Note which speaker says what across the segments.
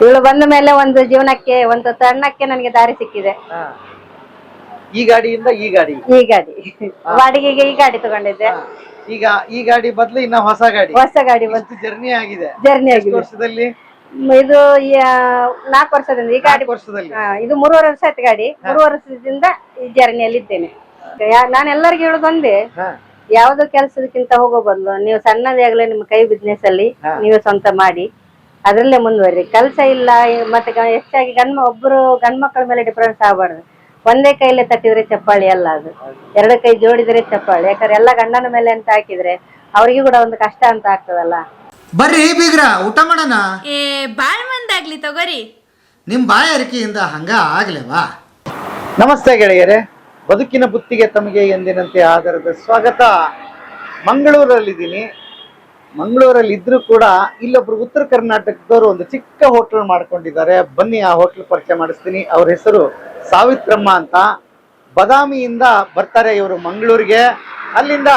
Speaker 1: ಇವಳು ಬಂದ ಮೇಲೆ ಒಂದು ಜೀವನಕ್ಕೆ ಒಂದು ತಣ್ಣಕ್ಕೆ ನನಗೆ ದಾರಿ ಸಿಕ್ಕಿದೆ.
Speaker 2: ಹಾ. ಈ ಗಾಡಿಯಿಂದ ಈ ಗಾಡಿ.
Speaker 1: ಈ ಗಾಡಿ. ಬಾಡಿಗೆಗೆ ಈ ಗಾಡಿ ತಗೊಂಡಿದ್ದೆ.
Speaker 2: ಹಾ. ಈಗ ಈ ಗಾಡಿ ಬದಲು ಇನ್ನ ಹೊಸ ಗಾಡಿ.
Speaker 1: ಹೊಸ ಗಾಡಿ ಬಂತು
Speaker 2: ಜರ್ನಿ ಆಗಿದೆ.
Speaker 1: ಜರ್ನಿ
Speaker 2: ಎಷ್ಟು
Speaker 1: ಆಗಿದೆ.
Speaker 2: ವರ್ಷದಲ್ಲಿ?
Speaker 1: ಮ್, ಇದು ನಾಲ್ಕು ವರ್ಷದಿಂದ ಈ ಗಾಡಿ
Speaker 2: ನಾಲ್ಕು ವರ್ಷದಲ್ಲಿ.
Speaker 1: ಇದು ಮೂರುವರೆ ವರ್ಷ ಆಯ್ತು ಗಾಡಿ. ಮೂರು ವರ್ಷದಿಂದ ಈ ಜರ್ನಿಯಲ್ಲಿ ಇದ್ದೇನೆ. ಯಾ- ನಾನು ಎಲ್ಲರಿಗೂ ಹೇಳೋದು ಒಂದೇ.
Speaker 2: ಹಾ.
Speaker 1: ಯಾವ್ದು ಕೆಲಸದಕ್ಕಿಂತ ಹೋಗೋ ಬದಲು ನೀವು ಸಣ್ಣದೇ ಆಗ್ಲೇ ನಿಮ್ಮ ಕೈ ಬಿಸ್ನೆಸ್ ಅಲ್ಲಿ
Speaker 2: ನೀವು
Speaker 1: ನೀವೇ ಸ್ವಂತ ಮಾಡಿ. ಅದ್ರಲ್ಲೇ ಮುಂದುವರಿ ಕೆಲಸ ಇಲ್ಲ ಮತ್ತೆ ಹೆಚ್ಚಾಗಿ ಗಂಡ್ ಒಬ್ರು ಗಂಡ್ ಮಕ್ಕಳ ಮೇಲೆ ಡಿಫ್ರೆನ್ಸ್ ಆಗಬಾರ್ದು. ಒಂದೇ ಕೈಲೇ ತಟ್ಟಿದ್ರೆ ಚಪ್ಪಾಳಿ ಅಲ್ಲ ಅದು. ಎರಡು ಕೈ ಜೋಡಿದ್ರೆ ಚಪ್ಪಾಳಿ. ಯಾಕಂದ್ರೆ ಎಲ್ಲ ಗಂಡನ ಮೇಲೆ ಅಂತ ಹಾಕಿದ್ರೆ ಅವ್ರಿಗೂ ಕೂಡ ಒಂದು ಕಷ್ಟ ಅಂತ ಆಗ್ತದಲ್ಲ.
Speaker 3: ಬರ್ರಿ ಬೀಗ್ರ ಊಟ ಮಾಡೋಣ?
Speaker 4: ಏ ಬಾಳ್ ಮಂದಾಗ್ಲಿ ತಗೋರಿ.
Speaker 3: ನಿಮ್ಮ ಬಾಯಾರಿಕೆಯಿಂದ ಹಂಗ ಆಗ್ಲೇವಾ?
Speaker 2: ನಮಸ್ತೆ ಗೆಳೆಯರೇ. ಬದುಕಿನ ಬುತ್ತಿಗೆ ತಮಗೆ ಎಂದಿನಂತೆ ಆಧಾರದ ಸ್ವಾಗತ. ಮಂಗಳೂರಲ್ಲಿದ್ದೀನಿ. ಮಂಗಳೂರಲ್ಲಿ ಇದ್ರೂ ಕೂಡ ಇಲ್ಲೊಬ್ರು ಉತ್ತರ ಕರ್ನಾಟಕದವರು ಒಂದು ಚಿಕ್ಕ ಹೋಟೆಲ್ ಮಾಡ್ಕೊಂಡಿದ್ದಾರೆ. ಬನ್ನಿ, ಆ ಹೋಟೆಲ್ ಪರಿಚಯ ಮಾಡಿಸ್ತೀನಿ. ಅವ್ರ ಹೆಸರು ಸಾವಿತ್ರಮ್ಮ ಅಂತ. ಬದಾಮಿಯಿಂದ ಬರ್ತಾರೆ ಇವರು ಮಂಗಳೂರಿಗೆ. ಅಲ್ಲಿಂದ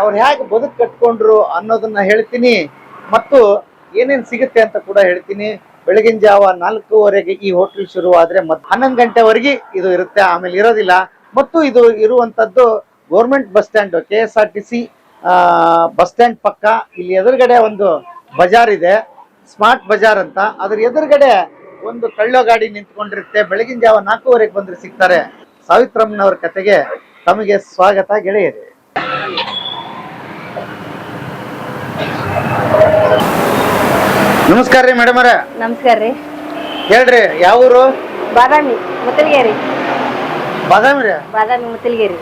Speaker 2: ಅವ್ರು ಹೇಗೆ ಬದುಕು ಕಟ್ಕೊಂಡ್ರು ಅನ್ನೋದನ್ನ ಹೇಳ್ತೀನಿ. ಮತ್ತು ಏನೇನು ಸಿಗುತ್ತೆ ಅಂತ ಕೂಡ ಹೇಳ್ತೀನಿ. ಬೆಳಗಿನ ಜಾವ ನಾಲ್ಕೂವರೆಗೆ ಈ ಹೋಟೆಲ್ ಶುರುವಾದ್ರೆ ಮತ್ತೆ ಹನ್ನೊಂದು ಗಂಟೆವರೆಗೆ ಇದು ಇರುತ್ತೆ. ಆಮೇಲೆ ಇರೋದಿಲ್ಲ. ಮತ್ತು ಇದು ಇರುವಂತದ್ದು government bus stand K S R T C bus stand ಪಕ್ಕ ಇಲ್ಲಿ ಎದುರುಗಡೆ ಒಂದು ಬಜಾರ್ ಇದೆ. ಸ್ಮಾರ್ಟ್ ಬಜಾರ್ ಅಂತ. ಅದ್ರ ಎದುರುಗಡೆ ಒಂದು ಕಳ್ಳೋ ಗಾಡಿ ನಿಂತ್ಕೊಂಡಿರುತ್ತೆ. ಬೆಳಗಿನ ಜಾವ ನಾಲ್ಕೂವರೆಗೆ ಬಂದ್ರೆ ಸಿಗ್ತಾರೆ. ಸಾವಿತ್ರಮ್ಮನವ್ರ ಕತೆಗೆ ತಮಗೆ ಸ್ವಾಗತ ಗೆಳೆಯರಿ. ನಮಸ್ಕಾರ ರೀ ಮೇಡಮ್ ಅವರೇ.
Speaker 1: ನಮಸ್ಕಾರ ರೀ.
Speaker 2: ಹೇಳ್ರಿ ಯಾವ ಊರು?
Speaker 1: ಬಾದಾಮಿ ಮುತ್ತಲಗೇರಿ.
Speaker 2: ಬಾದಾಮಿ ರೀ?
Speaker 1: ಬಾದಾಮಿ ಮುತ್ತಲಗೇರಿ.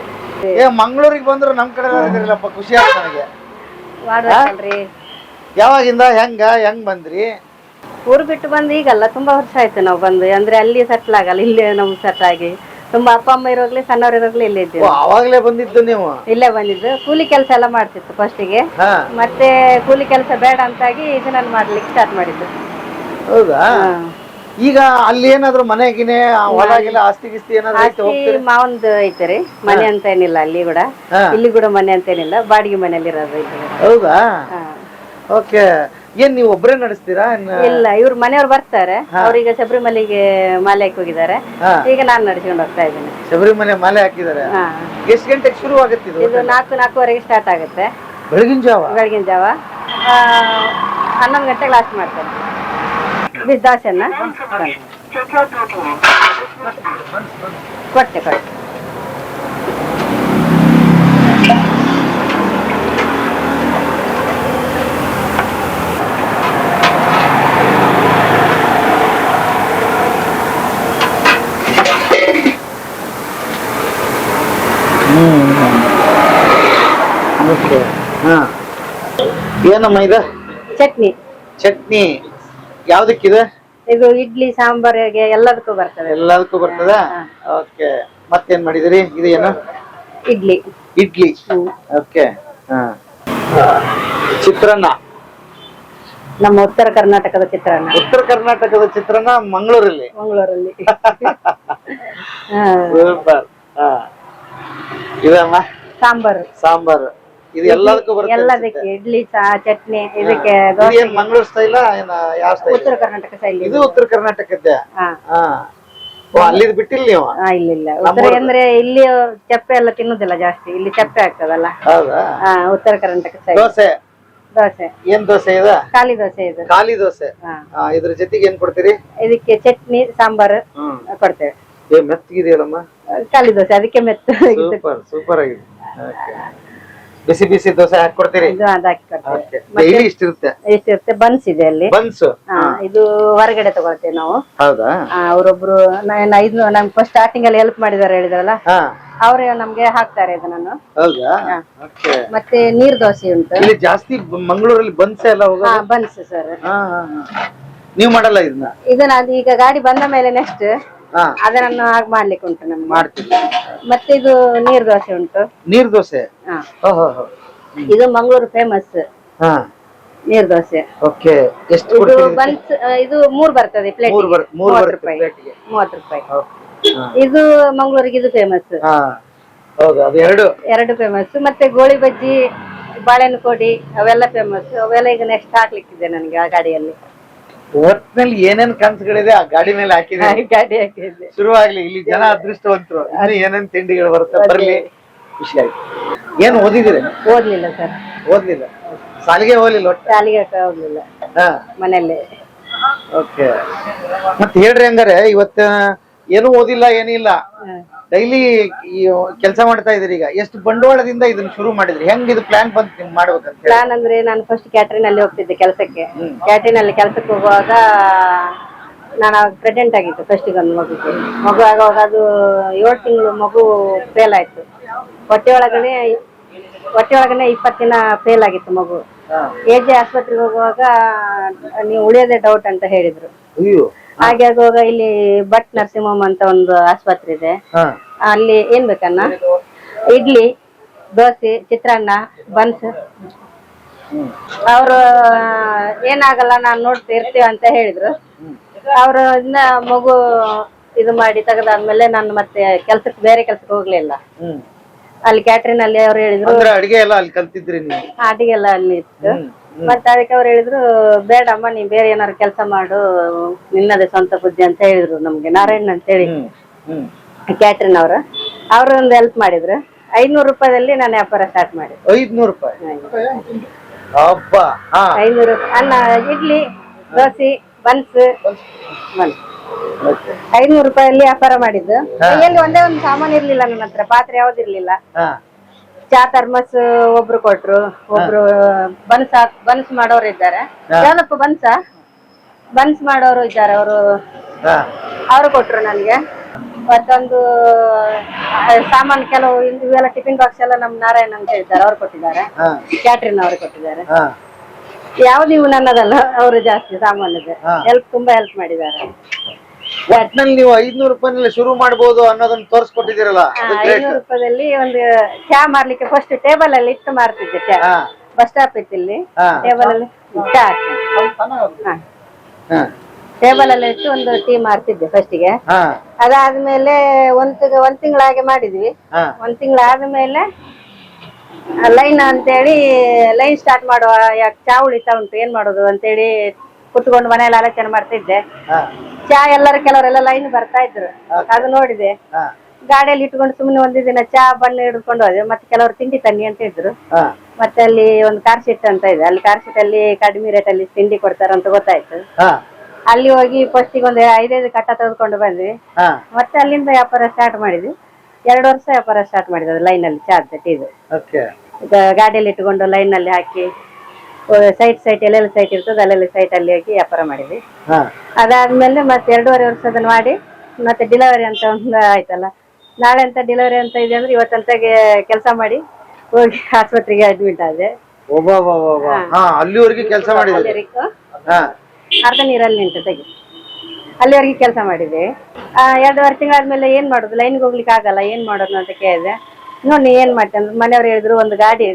Speaker 2: ಏ ಮಂಗಳೂರಿಗೆ ಬಂದ್ರು ನಮ್ ಕಡೆ ಇದ್ರಲ್ಲಪ್ಪ ಖುಷಿ ಆಯ್ತು ನನಗೆ.
Speaker 1: ಮಾಡ್ಬೇಕಲ್ರಿ
Speaker 2: ಯಾವಾಗಿಂದ ಹೆಂಗ ಹೆಂಗ್ ಬಂದ್ರಿ?
Speaker 1: ಊರು ಬಿಟ್ಟು ಬಂದು ಈಗಲ್ಲ ತುಂಬಾ ವರ್ಷ ಆಯ್ತು ನಾವು ಬಂದು. ಅಂದ್ರೆ ಅಲ್ಲಿ ಸೆಟ್ಲ್ ಆಗಲ್ಲ ಇಲ್ಲೇ ನಮ್ಗೆ ಸೆಟ್ ಆಗಿ. ತುಂಬಾ ಅಪ್ಪ ಅಮ್ಮ ಇರೋಗ್ಲಿ ಸಣ್ಣವ್ರು ಇರೋಗ್ಲಿ ಇಲ್ಲೇ ಇದ್ದೀವಿ.
Speaker 2: ಅವಾಗ್ಲೇ ಬಂದಿದ್ದು ನೀವು?
Speaker 1: ಇಲ್ಲೇ ಬಂದಿದ್ದು. ಕೂಲಿ ಕೆಲಸ ಎಲ್ಲ ಮಾಡ್ತಿತ್ತು ಫಸ್ಟಿಗೆ
Speaker 2: ಹಾ.
Speaker 1: ಮತ್ತೆ ಕೂಲಿ ಕೆಲಸ ಬೇಡ ಅಂತಾಗಿ ಇದನ್ನ ಮಾಡ್ಲಿಕ್ಕೆ ಸ್ಟಾರ್ಟ್ ಮಾಡಿದ್ದು.
Speaker 2: ಹೌದಾ?
Speaker 1: ಹಾ.
Speaker 2: ಈಗ ಅಲ್ಲಿ ಏನಾದ್ರು ಮನೆಗಿನೇ ಹೊಲ ಗಿಲ ಆಸ್ತಿ ಗಿಸ್ತಿ ಏನಾದ್ರು
Speaker 1: ಮಾವಂದು ಐತೆ ರೀ. ಮನೆ ಅಂತ ಏನಿಲ್ಲ ಅಲ್ಲಿ ಕೂಡ. ಇಲ್ಲಿ ಕೂಡ ಮನೆ ಅಂತ ಏನಿಲ್ಲ ಬಾಡಿಗೆ ಮನೆಯಲ್ಲಿ ಇರೋದು
Speaker 2: ಹೌದಾ. ಓಕೆ. ಏನ್ ನೀವು ಒಬ್ರೇ ನಡೆಸ್ತೀರಾ?
Speaker 1: ಇಲ್ಲ ಇವ್ರ ಮನೆಯವ್ರು ಬರ್ತಾರೆ. ಅವ್ರೀಗ ಶಬರಿಮಲೆಗೆ ಮಾಲೆ ಹಾಕಿ ಹೋಗಿದ್ದಾರೆ. ಈಗ ನಾನು ನಡ್ಸ್ಕೊಂಡು ಹೋಗ್ತಾ ಇದ್ದೀನಿ.
Speaker 2: ಶಬರಿಮಲೆ ಮಾಲೆ ಹಾಕಿದ್ದಾರೆ. ಎಷ್ಟು ಗಂಟೆಗೆ ಶುರು ಆಗುತ್ತೆ ಇದು
Speaker 1: ನಾಲ್ಕು ನಾಲ್ಕೂವರೆಗೆ ಸ್ಟಾರ್ಟ್ ಆಗುತ್ತೆ.
Speaker 2: ಬೆಳಗಿನ ಜಾವ?
Speaker 1: ಬೆಳಗಿನ ಜಾವ. ಹನ್ನೊಂದು ಗಂಟೆಗೆ ಲಾಸ್ಟ್ ಮಾಡ್ತಾರೆ ಬಿಸಿ ದೋಸೆನ ಕೊಟ್ಟೆ ಕೊಟ್ಟೆ
Speaker 2: ಓಕೆ ಹಾ ಏನಮ್ಮ ಇದು
Speaker 1: ಚಟ್ನಿ
Speaker 2: ಚಟ್ನಿ ಯಾವ್ದಕ್ಕಿದೆ?
Speaker 1: ಇದು ಇಡ್ಲಿ ಸಾಂಬಾರಿಗೆ ಎಲ್ಲದಕ್ಕೂ ಬರ್ತದೆ.
Speaker 2: ಎಲ್ಲದಕ್ಕೂ ಬರ್ತದ? ಓಕೆ. ಮತ್ತೇನ್ ಮಾಡಿದಿರಿ? ಇದು ಏನು?
Speaker 1: ಇಡ್ಲಿ.
Speaker 2: ಇಡ್ಲಿ. ಓಕೆ. ಹಾ. ಚಿತ್ರಾನ್ನ.
Speaker 1: ನಮ್ಮ ಉತ್ತರ ಕರ್ನಾಟಕದ ಚಿತ್ರಾನ್ನ.
Speaker 2: ಉತ್ತರ ಕರ್ನಾಟಕದ ಚಿತ್ರಾನ್ನ ಮಂಗಳೂರಲ್ಲಿ.
Speaker 1: ಮಂಗಳೂರಲ್ಲಿ.
Speaker 2: ಸೂಪರ್. ಹಾ. ಇದಮ್ಮ?
Speaker 1: ಸಾಂಬಾರು.
Speaker 2: ಸಾಂಬಾರು. ಇದು ಎಲ್ಲದಕ್ಕೂ ಬರುತ್ತೆ
Speaker 1: ಎಲ್ಲದಕ್ಕೆ ಇಡ್ಲಿ ಚಾ ಚಟ್ನಿ ಇದಕ್ಕೆ
Speaker 2: ಇದು
Speaker 1: ದೋಸೆ.
Speaker 2: ಏನ್ ಮಂಗಳೂರು ಸ್ಟೈಲ ಏನ ಯಾವ ಸ್ಟೈಲ್
Speaker 1: ಉತ್ತರ ಕರ್ನಾಟಕ ಸ್ಟೈಲ್
Speaker 2: ಇದು. ಉತ್ತರ ಕರ್ನಾಟಕದ್ದೆ?
Speaker 1: ಹಾ.
Speaker 2: ಅಲ್ಲಿದ್ ಬಿಟ್ಟಿಲ್ಲ ನೀವು?
Speaker 1: ಇಲ್ಲ ಇಲ್ಲ ಉತ್ತರ ಅಂದ್ರೆ ಇಲ್ಲಿ ಚಪ್ಪೆ ಎಲ್ಲ ತಿನ್ನುದಿಲ್ಲ ಜಾಸ್ತಿ. ಇಲ್ಲಿ ಚಪ್ಪೆ ಆಗ್ತದಲ್ಲ.
Speaker 2: ಹೌದಾ?
Speaker 1: ಹಾ ಉತ್ತರ ಕರ್ನಾಟಕ ಸೈಡ್
Speaker 2: ದೋಸೆ?
Speaker 1: ದೋಸೆ.
Speaker 2: ಏನ್ ದೋಸೆ ಇದೆ?
Speaker 1: ಖಾಲಿ ದೋಸೆ ಇದೆ.
Speaker 2: ಖಾಲಿ ದೋಸೆ. ಇದ್ರ ಜೊತೆಗೆ ಏನ್ ಕೊಡ್ತೀರಿ?
Speaker 1: ಇದಕ್ಕೆ ಚಟ್ನಿ ಸಾಂಬಾರು ಕೊಡ್ತೇವೆ.
Speaker 2: ಏ ಮೆತ್ತಗಿದೆಯಲ್ಲಮ್ಮ?
Speaker 1: ಖಾಲಿ ದೋಸೆ ಅದಕ್ಕೆ ಮೆತ್ತ.
Speaker 2: ಸೂಪರ್ ಸೂಪರ್ ಆಗಿದೆ. ಬಿಸಿ ಬಿಸಿ ದೋಸೆ ಹಾಕೊಡ್ತೀರಿ ಕೊಡ್ತೀರಿ
Speaker 1: ಇದು ಅದು ಹಾಕಿ ಕೊಡ್ತೇವೆ
Speaker 2: ಡೈಲಿ ಇಷ್ಟಿರುತ್ತೆ
Speaker 1: ಎಷ್ಟಿರುತ್ತೆ? ಬನ್ಸ್ ಇದೆ ಅಲ್ಲಿ.
Speaker 2: ಬನ್ಸ್?
Speaker 1: ಹಾ ಇದು ಹೊರಗಡೆ ತಗೊಳ್ತೇವೆ ನಾವು.
Speaker 2: ಹೌದಾ?
Speaker 1: ಆ, ಅವರೊಬ್ರು ನಾನು ಐದು ನಮ್ಗೆ ಫಸ್ಟ್ ಸ್ಟಾರ್ಟಿಂಗ್ ಅಲ್ಲಿ ಹೆಲ್ಪ್ ಮಾಡಿದಾರೆ ಹೇಳಿದ್ರಲ್ಲ
Speaker 2: ಹಾ.
Speaker 1: ಅವರೇ ನಮ್ಗೆ ಹಾಕ್ತಾರೆ ಇದನ್ನು
Speaker 2: ಹೌದಾ?
Speaker 1: ಮತ್ತೆ ನೀರ್ ದೋಸೆ ಉಂಟು.
Speaker 2: ಇಲ್ಲಿ ಜಾಸ್ತಿ ಬ- ಮಂಗಳೂರಲ್ಲಿ ಬನ್ಸ್ ಎಲ್ಲ ಹೋಗ
Speaker 1: ಹಾ ಬನ್ಸ್ ಸರ್.
Speaker 2: ನೀವ್ ಮಾಡಲ್ಲ ಇದನ್ನ?
Speaker 1: ಇದನ್ನ ಅದು ಈಗ ಗಾಡಿ ಬಂದ ಮೇಲೆ ನೆಕ್ಸ್ಟ್ ಅದನ್ನು ಹಾಗೆ ಮಾಡ್ಲಿಕ್ಕೆ ಉಂಟು ನಮ್ಗೆ.
Speaker 2: ಮಾಡ್ತೀವಿ.
Speaker 1: ಮತ್ತೆ ಇದು ನೀರ್ ದೋಸೆ ಉಂಟು.
Speaker 2: ನೀರ್ ದೋಸೆ?
Speaker 1: ಹಾ.
Speaker 2: ಓಹೋ
Speaker 1: ಇದು ಮಂಗಳೂರು ಫೇಮಸ್
Speaker 2: ಹಾ.
Speaker 1: ನೀರ್ ದೋಸೆ.
Speaker 2: ಓಕೆ. ಎಷ್ಟು
Speaker 1: ಇದು
Speaker 2: ಕೊಡ್ತೀರಿ
Speaker 1: ಬನ್ಸ್ ಇದು ಮೂರ್ ಬರ್ತದೆ ಪ್ಲೇಟ್
Speaker 2: ಮೂರ್ ಬರ್ ಮೂರ್
Speaker 1: ಮೂವತ್ತು
Speaker 2: ಬರುತ್ತೆ
Speaker 1: ರೂಪಾಯಿ. ಮೂವತ್ತು ರೂಪಾಯಿ.
Speaker 2: ಹಾ.
Speaker 1: ಇದು ಮಂಗಳೂರಿಗೆ ಇದು ಫೇಮಸ್
Speaker 2: ಹಾ. ಹೌದು ಅದು ಎರಡು.
Speaker 1: ಎರಡು ಫೇಮಸ್ ಮತ್ತೆ ಗೋಳಿ ಬಜ್ಜಿ ಬಾಳೆಹಣ್ಣು ಕೋಡಿ ಅವೆಲ್ಲ ಫೇಮಸ್ ಅವೆಲ್ಲ ಈಗ ನೆಕ್ಸ್ಟ್ ಹಾಕ್ಲಿಕ್ಕಿದೆ ನನಗೆ ಆ ಗಾಡಿಯಲ್ಲಿ.
Speaker 2: ಒಟ್ನಲ್ಲಿ ಏನೇನ್ ಕನ್ಸುಗಳಿದೆ ಆ ಗಾಡಿ ಮೇಲೆ ಹಾಕಿದೆ.
Speaker 1: ಗಾಡಿ ಹಾಕಿದೆ.
Speaker 2: ಶುರುವಾಗ್ಲಿ ಇಲ್ಲಿ ಜನ ಅದೃಷ್ಟವಂತರು. ಇನ್ನು ಏನೇನ್ ತಿಂಡಿಗಳು ಬರುತ್ತೆ ಬರ್ಲಿ. ಖುಷಿ ಆಯ್ತು. ಏನ್ ಓದಿದಿರಿ
Speaker 1: ಓದ್ಲಿಲ್ಲ ಸರ್.
Speaker 2: ಓದ್ಲಿಲ್ಲ. ಸಾಲಿಗೆ ಹೋಗ್ಲಿಲ್ಲ ಒಟ್ಟ?
Speaker 1: ಸಾಲಿಗೆ ಹೋಗ್ಲಿಲ್ಲ.
Speaker 2: ಹಾ.
Speaker 1: ಮನೆಯಲ್ಲೇ.
Speaker 2: ಓಕೆ. ಮತ್ ಹೇಳ್ರಿ ಹಂಗಾರೆ ಇವತ್ತ ಏನು ಓದಿಲ್ಲ ಏನಿಲ್ಲ. ಡೈಲಿ ಕೆಲಸ ಮಾಡ್ತಾ ಇದ್ರಿ ಈಗ. ಎಷ್ಟು ಬಂಡವಾಳದಿಂದ ಇದನ್ನ ಶುರು ಮಾಡಿದ್ರಿ? ಹೆಂಗ್ ಇದು ಪ್ಲಾನ್ ಬಂತು ನಿಮ್ಗೆ ಮಾಡ್ಬೇಕಂತ
Speaker 1: ಪ್ಲಾನ್ ಅಂದ್ರೆ ನಾನು ಫಸ್ಟ್ ಕ್ಯಾಟ್ರಿನ್ ಅಲ್ಲಿ ಹೋಗ್ತಿದ್ದೆ ಕೆಲಸಕ್ಕೆ. ಕ್ಯಾಟ್ರಿನ್ ಅಲ್ಲಿ ಕೆಲಸಕ್ಕೆ ಹೋಗುವಾಗ ನಾನು ಅವಾಗ ಪ್ರೆಗ್ನೆಂಟ್ ಆಗಿತ್ತು ಫಸ್ಟಿಗೆ ಒಂದು ಮಗುಗೆ. ಮಗು ಆಗುವಾಗ ಅದು ಏಳು ತಿಂಗಳು ಮಗು ಫೇಲ್ ಆಯ್ತು. ಹೊಟ್ಟೆ ಒಳಗನೆ ಹೊಟ್ಟೆ ಒಳಗನೆ ಇಪ್ಪತ್ತು ದಿನ ಫೇಲ್ ಆಗಿತ್ತು ಮಗು. ಎ ಜೆ ಆಸ್ಪತ್ರೆಗೆ ಹೋಗುವಾಗ ನೀವು ಉಳಿಯೋದೇ ಡೌಟ್ ಅಂತ ಹೇಳಿದ್ರು. ಹಾಗೆ ಆಗುವಾಗ ಇಲ್ಲಿ ಭಟ್ ನರಸಿಂಹಮ್ ಅಂತ ಒಂದು ಆಸ್ಪತ್ರೆ ಇದೆ.
Speaker 2: ಹಾ.
Speaker 1: ಅಲ್ಲಿ ಏನ್ ಬೇಕನ್ನ ಇಡ್ಲಿ ದೋಸೆ ಚಿತ್ರಾನ್ನ ಬನ್ಸ್. ಅವರು ಏನಾಗಲ್ಲ ನಾನು ನೋಡ್ತಾ ಇರ್ತೀವಿ ಅಂತ ಹೇಳಿದ್ರು. ಅವರು ಇನ್ನ ಮಗು ಇದು ಮಾಡಿ ತೆಗೆದಾದ್ಮೇಲೆ ನಾನು ಮತ್ತೆ ಕೆಲ್ಸಕ್ಕೆ ಬೇರೆ ಕೆಲ್ಸಕ್ಕೆ ಹೋಗ್ಲಿಲ್ಲ.
Speaker 2: ಹ್ಮ್.
Speaker 1: ಅಲ್ಲಿ ಕ್ಯಾಟ್ರಿನ್ ಅಲ್ಲಿ ಅವ್ರು ಹೇಳಿದ್ರು.
Speaker 2: ಅಂದ್ರೆ ಅಡಿಗೆ ಎಲ್ಲ ಅಲ್ಲಿ ಕಲ್ತಿದ್ರಿ ನೀವು?
Speaker 1: ಅಡಿಗೆಲ್ಲ ಅಲ್ಲಿ ಇತ್ತು. ಮತ್ತೆ ಅದಕ್ಕೆ ಅವ್ರು ಹೇಳಿದ್ರು ಬೇಡಮ್ಮ ನೀನ್ ಬೇರೆ ಏನಾದ್ರು ಕೆಲಸ ಮಾಡು ನಿನ್ನದೇ ಸ್ವಂತ ಬುದ್ಧಿ ಅಂತ ಹೇಳಿದ್ರು ನಮ್ಗೆ ನಾರಾಯಣ್ ಅಂತ ಹೇಳಿ ಕ್ಯಾಟ್ರಿನ್ ಅವರು. ಅವರು ಒಂದು ಹೆಲ್ಪ್ ಮಾಡಿದ್ರು. ಐನೂರು ರೂಪಾಯಿದಲ್ಲಿ ನಾನು ವ್ಯಾಪಾರ ಸ್ಟಾರ್ಟ್ ಮಾಡಿ
Speaker 2: ಐದ್ನೂರು ರೂಪಾಯಿ? ಹಾ.
Speaker 1: ಐನೂರು ಅನ್ನ ಇಡ್ಲಿ ದೋಸೆ ಬನ್ಸ್. ಐನೂರು ರೂಪಾಯಲ್ಲಿ ವ್ಯಾಪಾರ ಮಾಡಿದ್ದು. ಕೈಯಲ್ಲಿ ಒಂದೇ ಒಂದು ಸಾಮಾನು ಇರ್ಲಿಲ್ಲ ನನ್ನ ಹತ್ರ ಪಾತ್ರೆ ಯಾವ್ದಿರ್ಲಿಲ್ಲ ಚಾ ಥರ್ಮಸ್ ಒಬ್ರು ಕೊಟ್ರು ಒಬ್ರು ಬನ್ಸ್ ಬನ್ಸ್ ಮಾಡೋರು ಇದ್ದಾರೆ. ಯಾವ್ದಪ್ಪ ಬನ್ಸ? ಬನ್ಸ್ ಮಾಡೋರು ಇದ್ದಾರೆ ಅವರು ಅವರು ಕೊಟ್ರು ನನಗೆ. ಮತ್ತೊಂದು ಸಾಮಾನು ಕೆಲವು ಇವೆಲ್ಲ ಟಿಫಿನ್ ಬಾಕ್ಸ್ ಎಲ್ಲ ನಮ್ ನಾರಾಯಣ ಅಂತ ಹೇಳ್ತಾರೆ ಅವ್ರು ಕೊಟ್ಟಿದ್ದಾರೆ. ಕ್ಯಾಟ್ರಿನ್ ಅವರು ಕೊಟ್ಟಿದ್ದಾರೆ.
Speaker 2: ಯಾವ
Speaker 1: ಯಾವ್ದು ಇವು ನನ್ನದಲ್ಲ ಅವರು ಜಾಸ್ತಿ ಸಾಮಾನ್ಯದ
Speaker 2: ಇದೆ
Speaker 1: ಹೆಲ್ಪ್ ತುಂಬಾ ಹೆಲ್ಪ್ ಮಾಡಿದ್ದಾರೆ.
Speaker 2: ಒಟ್ನಲ್ಲಿ ನೀವು ಐದ್ನೂರು ರೂಪಾಯಿನಲ್ಲಿ ಶುರು ಮಾಡಬಹುದು ಅನ್ನೋದನ್ನ ತೋರಿಸ್ಕೊಟ್ಟಿದ್ದೀರಲ್ಲ? ಅದು great.
Speaker 1: ಐನೂರು ರೂಪಾಯಿದಲ್ಲಿ ಒಂದು ಚಾ ಮಾರ್ಲಿಕ್ಕೆ ಫಸ್ಟ್ ಟೇಬಲ್ ಅಲ್ಲಿ ಇಟ್ಟು ಮಾರ್ತಿದ್ದೆ ಚಾ.
Speaker 2: ಹಾ.
Speaker 1: ಬಸ್ ಸ್ಟಾಪ್ ಇತ್ತು ಇಲ್ಲಿ
Speaker 2: ಹಾ.
Speaker 1: ಟೇಬಲ್ ಅಲ್ಲಿ ಚಾ. ಹಾ.
Speaker 2: ಹಾ.
Speaker 1: ಟೇಬಲ್ ಅಲ್ಲಿ ಇಟ್ಟು ಒಂದು ಟೀ ಮಾರ್ತಿದ್ದೆ ಫಸ್ಟಿಗೆ
Speaker 2: ಹಾ.
Speaker 1: ಅದಾದ್ಮೇಲೆ ಒಂದ್ ತಿಂಗ್- ಒಂದ್ ತಿಂಗಳ ಹಾಗೆ ಮಾಡಿದ್ವಿ.
Speaker 2: ಹಾ.
Speaker 1: ಒಂದ್ ತಿಂಗಳ ಆದ್ಮೇಲೆ ಲೈನ್ ಅಂತೇಳಿ ಲೈನ್ ಸ್ಟಾರ್ಟ್ ಮಾಡುವ ಯಾಕೆ ಚಾ ಉಳಿತಾ ಉಂಟು ಏನ್ ಮಾಡೋದು ಅಂತೇಳಿ ಕುತ್ಕೊಂಡು ಮನೆಯಲ್ಲಿ ಆಲೋಚನೆ ಮಾಡ್ತಿದ್ದೆ.
Speaker 2: ಹಾ.
Speaker 1: ಚಾ ಎಲ್ಲರ ಕೆಲವರೆಲ್ಲ ಲೈನ್ ಬರ್ತಾ ಇದ್ರು. ಅದು ನೋಡಿದೆ. ಗಾಡಿಯಲ್ಲಿ ಇಟ್ಕೊಂಡು ಸುಮ್ಮನೆ ಒಂದು ದಿನ ಚಾ ಬಣ್ಣ ಹಿಡ್ಕೊಂಡು ಹೋದೆ. ಮತ್ತೆ ಕೆಲವರು ತಿಂಡಿ ತನ್ನಿ ಅಂತ ಇದ್ರು. ಮತ್ತೆ ಅಲ್ಲಿ ಒಂದು ಕಾರ್ ಶೀಟ್ ಅಂತ ಇದೆ. ಅಲ್ಲಿ ಕಾರ್ ಶೀಟ್ ಅಲ್ಲಿ ಕಡಿಮೆ ರೇಟ್ ಅಲ್ಲಿ ತಿಂಡಿ ಕೊಡ್ತಾರಂತ ಅಂತ ಗೊತ್ತಾಯ್ತು ಅಲ್ಲಿ ಹೋಗಿ ಫಸ್ಟಿಗೆ ಒಂದು ಐದೈದು ಕಟ್ಟ ತೆಗೆದುಕೊಂಡು ಬಂದ್ವಿ. ಮತ್ತೆ ಅಲ್ಲಿಂದ ವ್ಯಾಪಾರ ಸ್ಟಾರ್ಟ್ ಮಾಡಿದ್ವಿ. ಎರಡು ವರ್ಷ ವ್ಯಾಪಾರ ಸ್ಟಾರ್ಟ್ ಮಾಡಿದ್ವಿ ಲೈನ್ ಅಲ್ಲಿ ಚಾ ಇದು ಗಾಡಿಯಲ್ಲಿ ಇಟ್ಕೊಂಡು ಲೈನ್ ಅಲ್ಲಿ ಹಾಕಿ. ಸೈಟ್ ಸೈಟ್ ಎಲ್ಲೆಲ್ಲಿ ಸೈಟ್ ಇರ್ತದೆ ಅಲ್ಲೆಲ್ಲ ಸೈಟ್ ಅಲ್ಲಿ ಹೋಗಿ ವ್ಯಾಪಾರ ಮಾಡಿದ್ವಿ. ಅದಾದ್ಮೇಲೆ ಮತ್ತೆ ಎರಡೂವರೆ ಅದನ್ನ ಮಾಡಿ ಮತ್ತೆ ಡಿಲವರಿ ಅಂತ ಒಂದು ಆಯ್ತಲ್ಲ. ನಾಳೆ ಅಂತ ಡಿಲವರಿ ಅಂತ ಇದೆ ಅಂದ್ರೆ ಇವತ್ತಂತಾಗೆ ಕೆಲಸ ಮಾಡಿ ಹೋಗಿ ಆಸ್ಪತ್ರೆಗೆ ಅಡ್ಮಿಟ್ ಆದೆ.
Speaker 2: ಒಬ್ಬ ಒಬ್ಬ ಒಬ್ಬ. ಹಾ ಅಲ್ಲಿವರೆಗೆ ಕೆಲಸ ಮಾಡಿದ್ರಿ
Speaker 1: ಅರ್ಧ ನೀರಲ್ಲಿ ನಿಂತ ತೆಗಿ. ಅಲ್ಲಿವರೆಗೆ ಕೆಲಸ ಮಾಡಿದ್ವಿ ಆ, ಎರಡೂವರೆ ತಿಂಗಳಾದ್ಮೇಲೆ ಏನ್ ಮಾಡೋದು? ಲೈನ್ಗೆ ಹೋಗ್ಲಿಕ್ಕೆ ಆಗಲ್ಲ ಏನ್ ಮಾಡೋದು ಅಂತ ಕೇಳಿದೆ. ನೋಡಿ ಏನ್ ಮಾಡ್ತೇನೆ ಅಂದ್ರೆ ಮನೆಯವ್ರು ಹೇಳಿದ್ರು ಒಂದು ಗಾಡಿ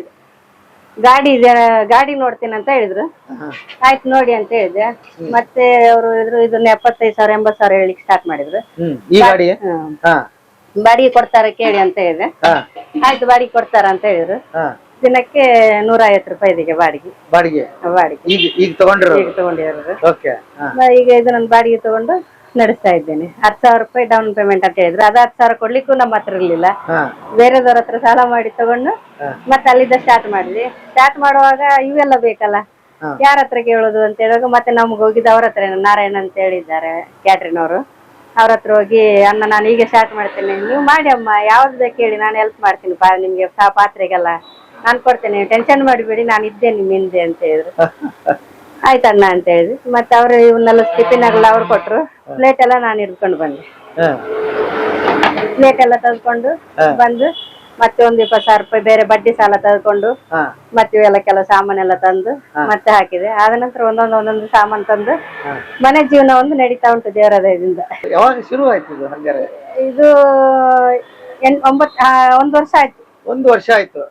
Speaker 1: ಗಾಡಿ ಇದೆ ಗಾಡಿ ನೋಡ್ತೀನಿ ಅಂತ ಹೇಳಿದ್ರು. ಆಯ್ತು ನೋಡಿ ಅಂತ ಹೇಳಿದೆ. ಮತ್ತೆ ಅವರು ಇದ್ರು ಇದನ್ನ ಎಪ್ಪತ್ತೈದು ಸಾವಿರ ಎಂಬತ್ತು ಸಾವಿರ ಹೇಳಿಕ್ ಸ್ಟಾರ್ಟ್ ಮಾಡಿದ್ರು.
Speaker 2: ಈ ಗಾಡಿ
Speaker 1: ಹ್ಮ್.
Speaker 2: ಹಾ.
Speaker 1: ಬಾಡಿಗೆ ಕೊಡ್ತಾರ ಕೇಳಿ ಅಂತ ಹೇಳಿದೆ. ಆಯ್ತು ಬಾಡಿಗೆ ಕೊಡ್ತಾರ ಅಂತ ಹೇಳಿದ್ರು. ದಿನಕ್ಕೆ ನೂರ ಐವತ್ತು ರೂಪಾಯಿ ಇದೀಗ ಬಾಡಿಗೆ.
Speaker 2: ಬಾಡಿಗೆ?
Speaker 1: ಬಾಡಿಗೆ.
Speaker 2: ಈಗ ಈಗ ತಗೊಂಡಿರೋ
Speaker 1: ಈಗ ತಗೊಂಡಿರೋದು.
Speaker 2: ಓಕೆ
Speaker 1: ಈಗ ಇದು ನಾನು ಬಾಡಿಗೆ ತಗೊಂಡು ನಡೆಸ್ತಾ ಇದ್ದೇನೆ. ಹತ್ತು ಸಾವಿರ ರೂಪಾಯಿ ಡೌನ್ ಪೇಮೆಂಟ್ ಅಂತ ಹೇಳಿದ್ರು. ಅದು ಹತ್ತು ಸಾವಿರ ಕೊಡ್ಲಿಕ್ಕೂ ನಮ್ಮ ಹತ್ರ ಇರ್ಲಿಲ್ಲ. ಬೇರೆದವ್ರ ಹತ್ರ ಸಾಲ ಮಾಡಿ ತಗೊಂಡು ಮತ್ತೆ ಅಲ್ಲಿಂದ ಸ್ಟಾರ್ಟ್ ಮಾಡಿದ್ವಿ. ಸ್ಟಾರ್ಟ್ ಮಾಡುವಾಗ ಇವೆಲ್ಲ ಬೇಕಲ್ಲ. ಯಾರ ಹತ್ರ ಕೇಳೋದು ಅಂತ ಹೇಳುವಾಗ ಮತ್ತೆ ನಮ್ಗೆ ಹೋಗಿದ್ದು ಅವ್ರ ಹತ್ರ ನಾರಾಯಣ ಅಂತ ಹೇಳಿದ್ದಾರೆ ಕ್ಯಾಟ್ರಿನ್ ಅವರು. ಅವ್ರ ಹತ್ರ ಹೋಗಿ ಅನ್ನ ನಾನು ಈಗ ಸ್ಟಾರ್ಟ್ ಮಾಡ್ತೇನೆ. ನೀವು ಮಾಡಿ ಅಮ್ಮ ಯಾವ್ದು ಬೇಕು ಹೇಳಿ ನಾನು ಹೆಲ್ಪ್ ಮಾಡ್ತೀನಿ. ಪಾ ನಿಮ್ಗೆ ಪಾತ್ರೆಗೆಲ್ಲ. ನಾನು ಕೊಡ್ತೇನೆ. ಟೆನ್ಷನ್ ಮಾಡಬೇಡಿ ನಾನು ಇದ್ದೇನೆ ನಿಮ್ಮ ಹಿಂದೆ ಅಂತ ಹೇಳಿದ್ರು. ಆಯ್ತಣ್ಣ ಅಂತ ಹೇಳಿದ್ವಿ ಮತ್ತೆ ಅವ್ರು ಇವನ್ನೆಲ್ಲ ಟಿಫಿನ್ ಎಲ್ಲ ಅವ್ರು ಕೊಟ್ರು. ಪ್ಲೇಟ್ ಎಲ್ಲ ನಾನು ಹಿಡ್ಕೊಂಡು ಬಂದೆ. ಪ್ಲೇಟ್ ಎಲ್ಲ ತೆಗೆದುಕೊಂಡು ಬಂದು ಮತ್ತೆ ಒಂದು ಇಪ್ಪತ್ತು ಸಾವಿರ ರೂಪಾಯಿ ಬೇರೆ ಬಡ್ಡಿ ಸಾಲ ತೆಗೆದುಕೊಂಡು
Speaker 2: ಹಾ.
Speaker 1: ಮತ್ತೆ ಇವೆಲ್ಲ ಕೆಲವು ಸಾಮಾನೆಲ್ಲ ತಂದು ಮತ್ತೆ ಹಾಕಿದೆ. ಆದ ನಂತರ ಒಂದೊಂದು ಒಂದೊಂದು ಸಾಮಾನು ತಂದು ಮನೆ ಜೀವನ ಒಂದು ನಡೀತಾ ಉಂಟು ದೇವರ ದಯದಿಂದ.
Speaker 2: ಯಾವಾಗ ಶುರು ಆಯ್ತು ಇದು ಹಂಗಾರೆ?
Speaker 1: ಇದು ಎಂಟ್ ಒಂಬತ್ತು ಆ, ಒಂದು ವರ್ಷ ಆಯ್ತು.
Speaker 2: ಒಂದು ವರ್ಷ ಆಯ್ತು.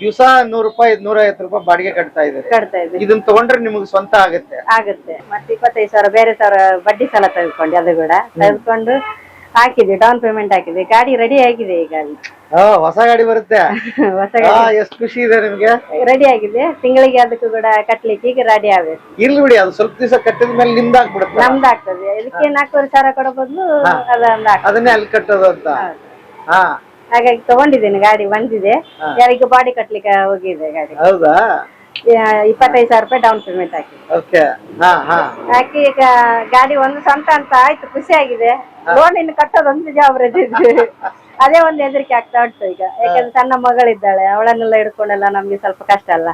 Speaker 2: ದಿವಸ ನೂರು ರೂಪಾಯಿ ನೂರ ಐವತ್ತು ರೂಪಾಯಿ ಬಾಡಿಗೆ ಕಟ್ತಾ ಇದ್ದಾರೆ.
Speaker 1: ಕಟ್ತಾ
Speaker 2: ಇದನ್ನ ತಗೊಂಡ್ರೆ ನಿಮ್ಗೆ ಸ್ವಂತ ಆಗುತ್ತೆ.
Speaker 1: ಆಗುತ್ತೆ. ಮತ್ತೆ ಇಪ್ಪತ್ತೈದು ಸಾವಿರ ಬೇರೆ ಸಾವಿರ ಬಡ್ಡಿ ಸಾಲ ತೆಗೆದುಕೊಂಡು ಅದು ಕೂಡ ತೆಗೆದುಕೊಂಡು ಹಾಕಿದೆ ಡೌನ್ ಪೇಮೆಂಟ್ ಹಾಕಿದೆ. ಗಾಡಿ ರೆಡಿ ಆಗಿದೆ ಈಗ ಅಲ್ಲಿ.
Speaker 2: ಆ, ಹೊಸ ಗಾಡಿ ಬರುತ್ತೆ.
Speaker 1: ಹೊಸ
Speaker 2: ಆ, ಎಷ್ಟು ಖುಷಿ ಇದೆ ನಿಮ್ಗೆ.
Speaker 1: ರೆಡಿ ಆಗಿದೆ. ತಿಂಗಳಿಗೆ ಅದಕ್ಕೂ ಕೂಡ ಕಟ್ಲಿಕ್ಕೆ ಈಗ ರೆಡಿ ಆಗ್ಬೇಕು
Speaker 2: ಇರ್ಲಿ ಬಿಡಿ ಅದು ಸ್ವಲ್ಪ ದಿವಸ ಕಟ್ಟಿದ ಮೇಲೆ ನಿಮ್ದಾಗ್ಬಿಡುತ್ತೆ
Speaker 1: ನಮ್ದು ಆಗ್ತದೆ. ಇದಕ್ಕೆ ನಾಲ್ಕೂವರೆ ಸಾವಿರ ಕೊಡೋ ಬದಲು ಅದೊಂದು ಆಗ್ತದೆ.
Speaker 2: ಅದನ್ನೇ ಅಲ್ಲಿ ಕಟ್ಟೋದು ಅಂತ. ಹಾ.
Speaker 1: ಹಾಗಾಗಿ ತಗೊಂಡಿದ್ದೇನೆ ಗಾಡಿ ಬಂದಿದೆ. ಯಾರಿಗೂ ಬಾಡಿ ಕಟ್ಲಿಕ್ಕೆ ಹೋಗಿದೆ ಗಾಡಿ.
Speaker 2: ಹೌದಾ?
Speaker 1: ಇಪ್ಪತ್ತೈದು ಸಾವಿರ ರೂಪಾಯಿ ಡೌನ್ ಪೇಮೆಂಟ್ ಹಾಕಿ
Speaker 2: ಓಕೆ ಹಾ ಹಾ.
Speaker 1: ಹಾಕಿ ಈಗ ಗಾಡಿ ಒಂದು ಸ್ವಂತ ಅಂತ ಆಯ್ತು ಖುಷಿ ಆಗಿದೆ ಲೋನ್ ಇನ್ನು ಕಟ್ಟೋದು ಒಂದು ಜವಾಬ್ದಾರಿ. ಅದೇ ಒಂದು ಹೆದರಿಕೆ ಆಗ್ತಾ ಉಂಟು ಈಗ. ಯಾಕಂದ್ರೆ ಸಣ್ಣ ಮಗಳಿದ್ದಾಳೆ ಅವಳನ್ನೆಲ್ಲ ಹಿಡ್ಕೊಂಡೆಲ್ಲ ನಮ್ಗೆ ಸ್ವಲ್ಪ ಕಷ್ಟ ಅಲ್ಲ.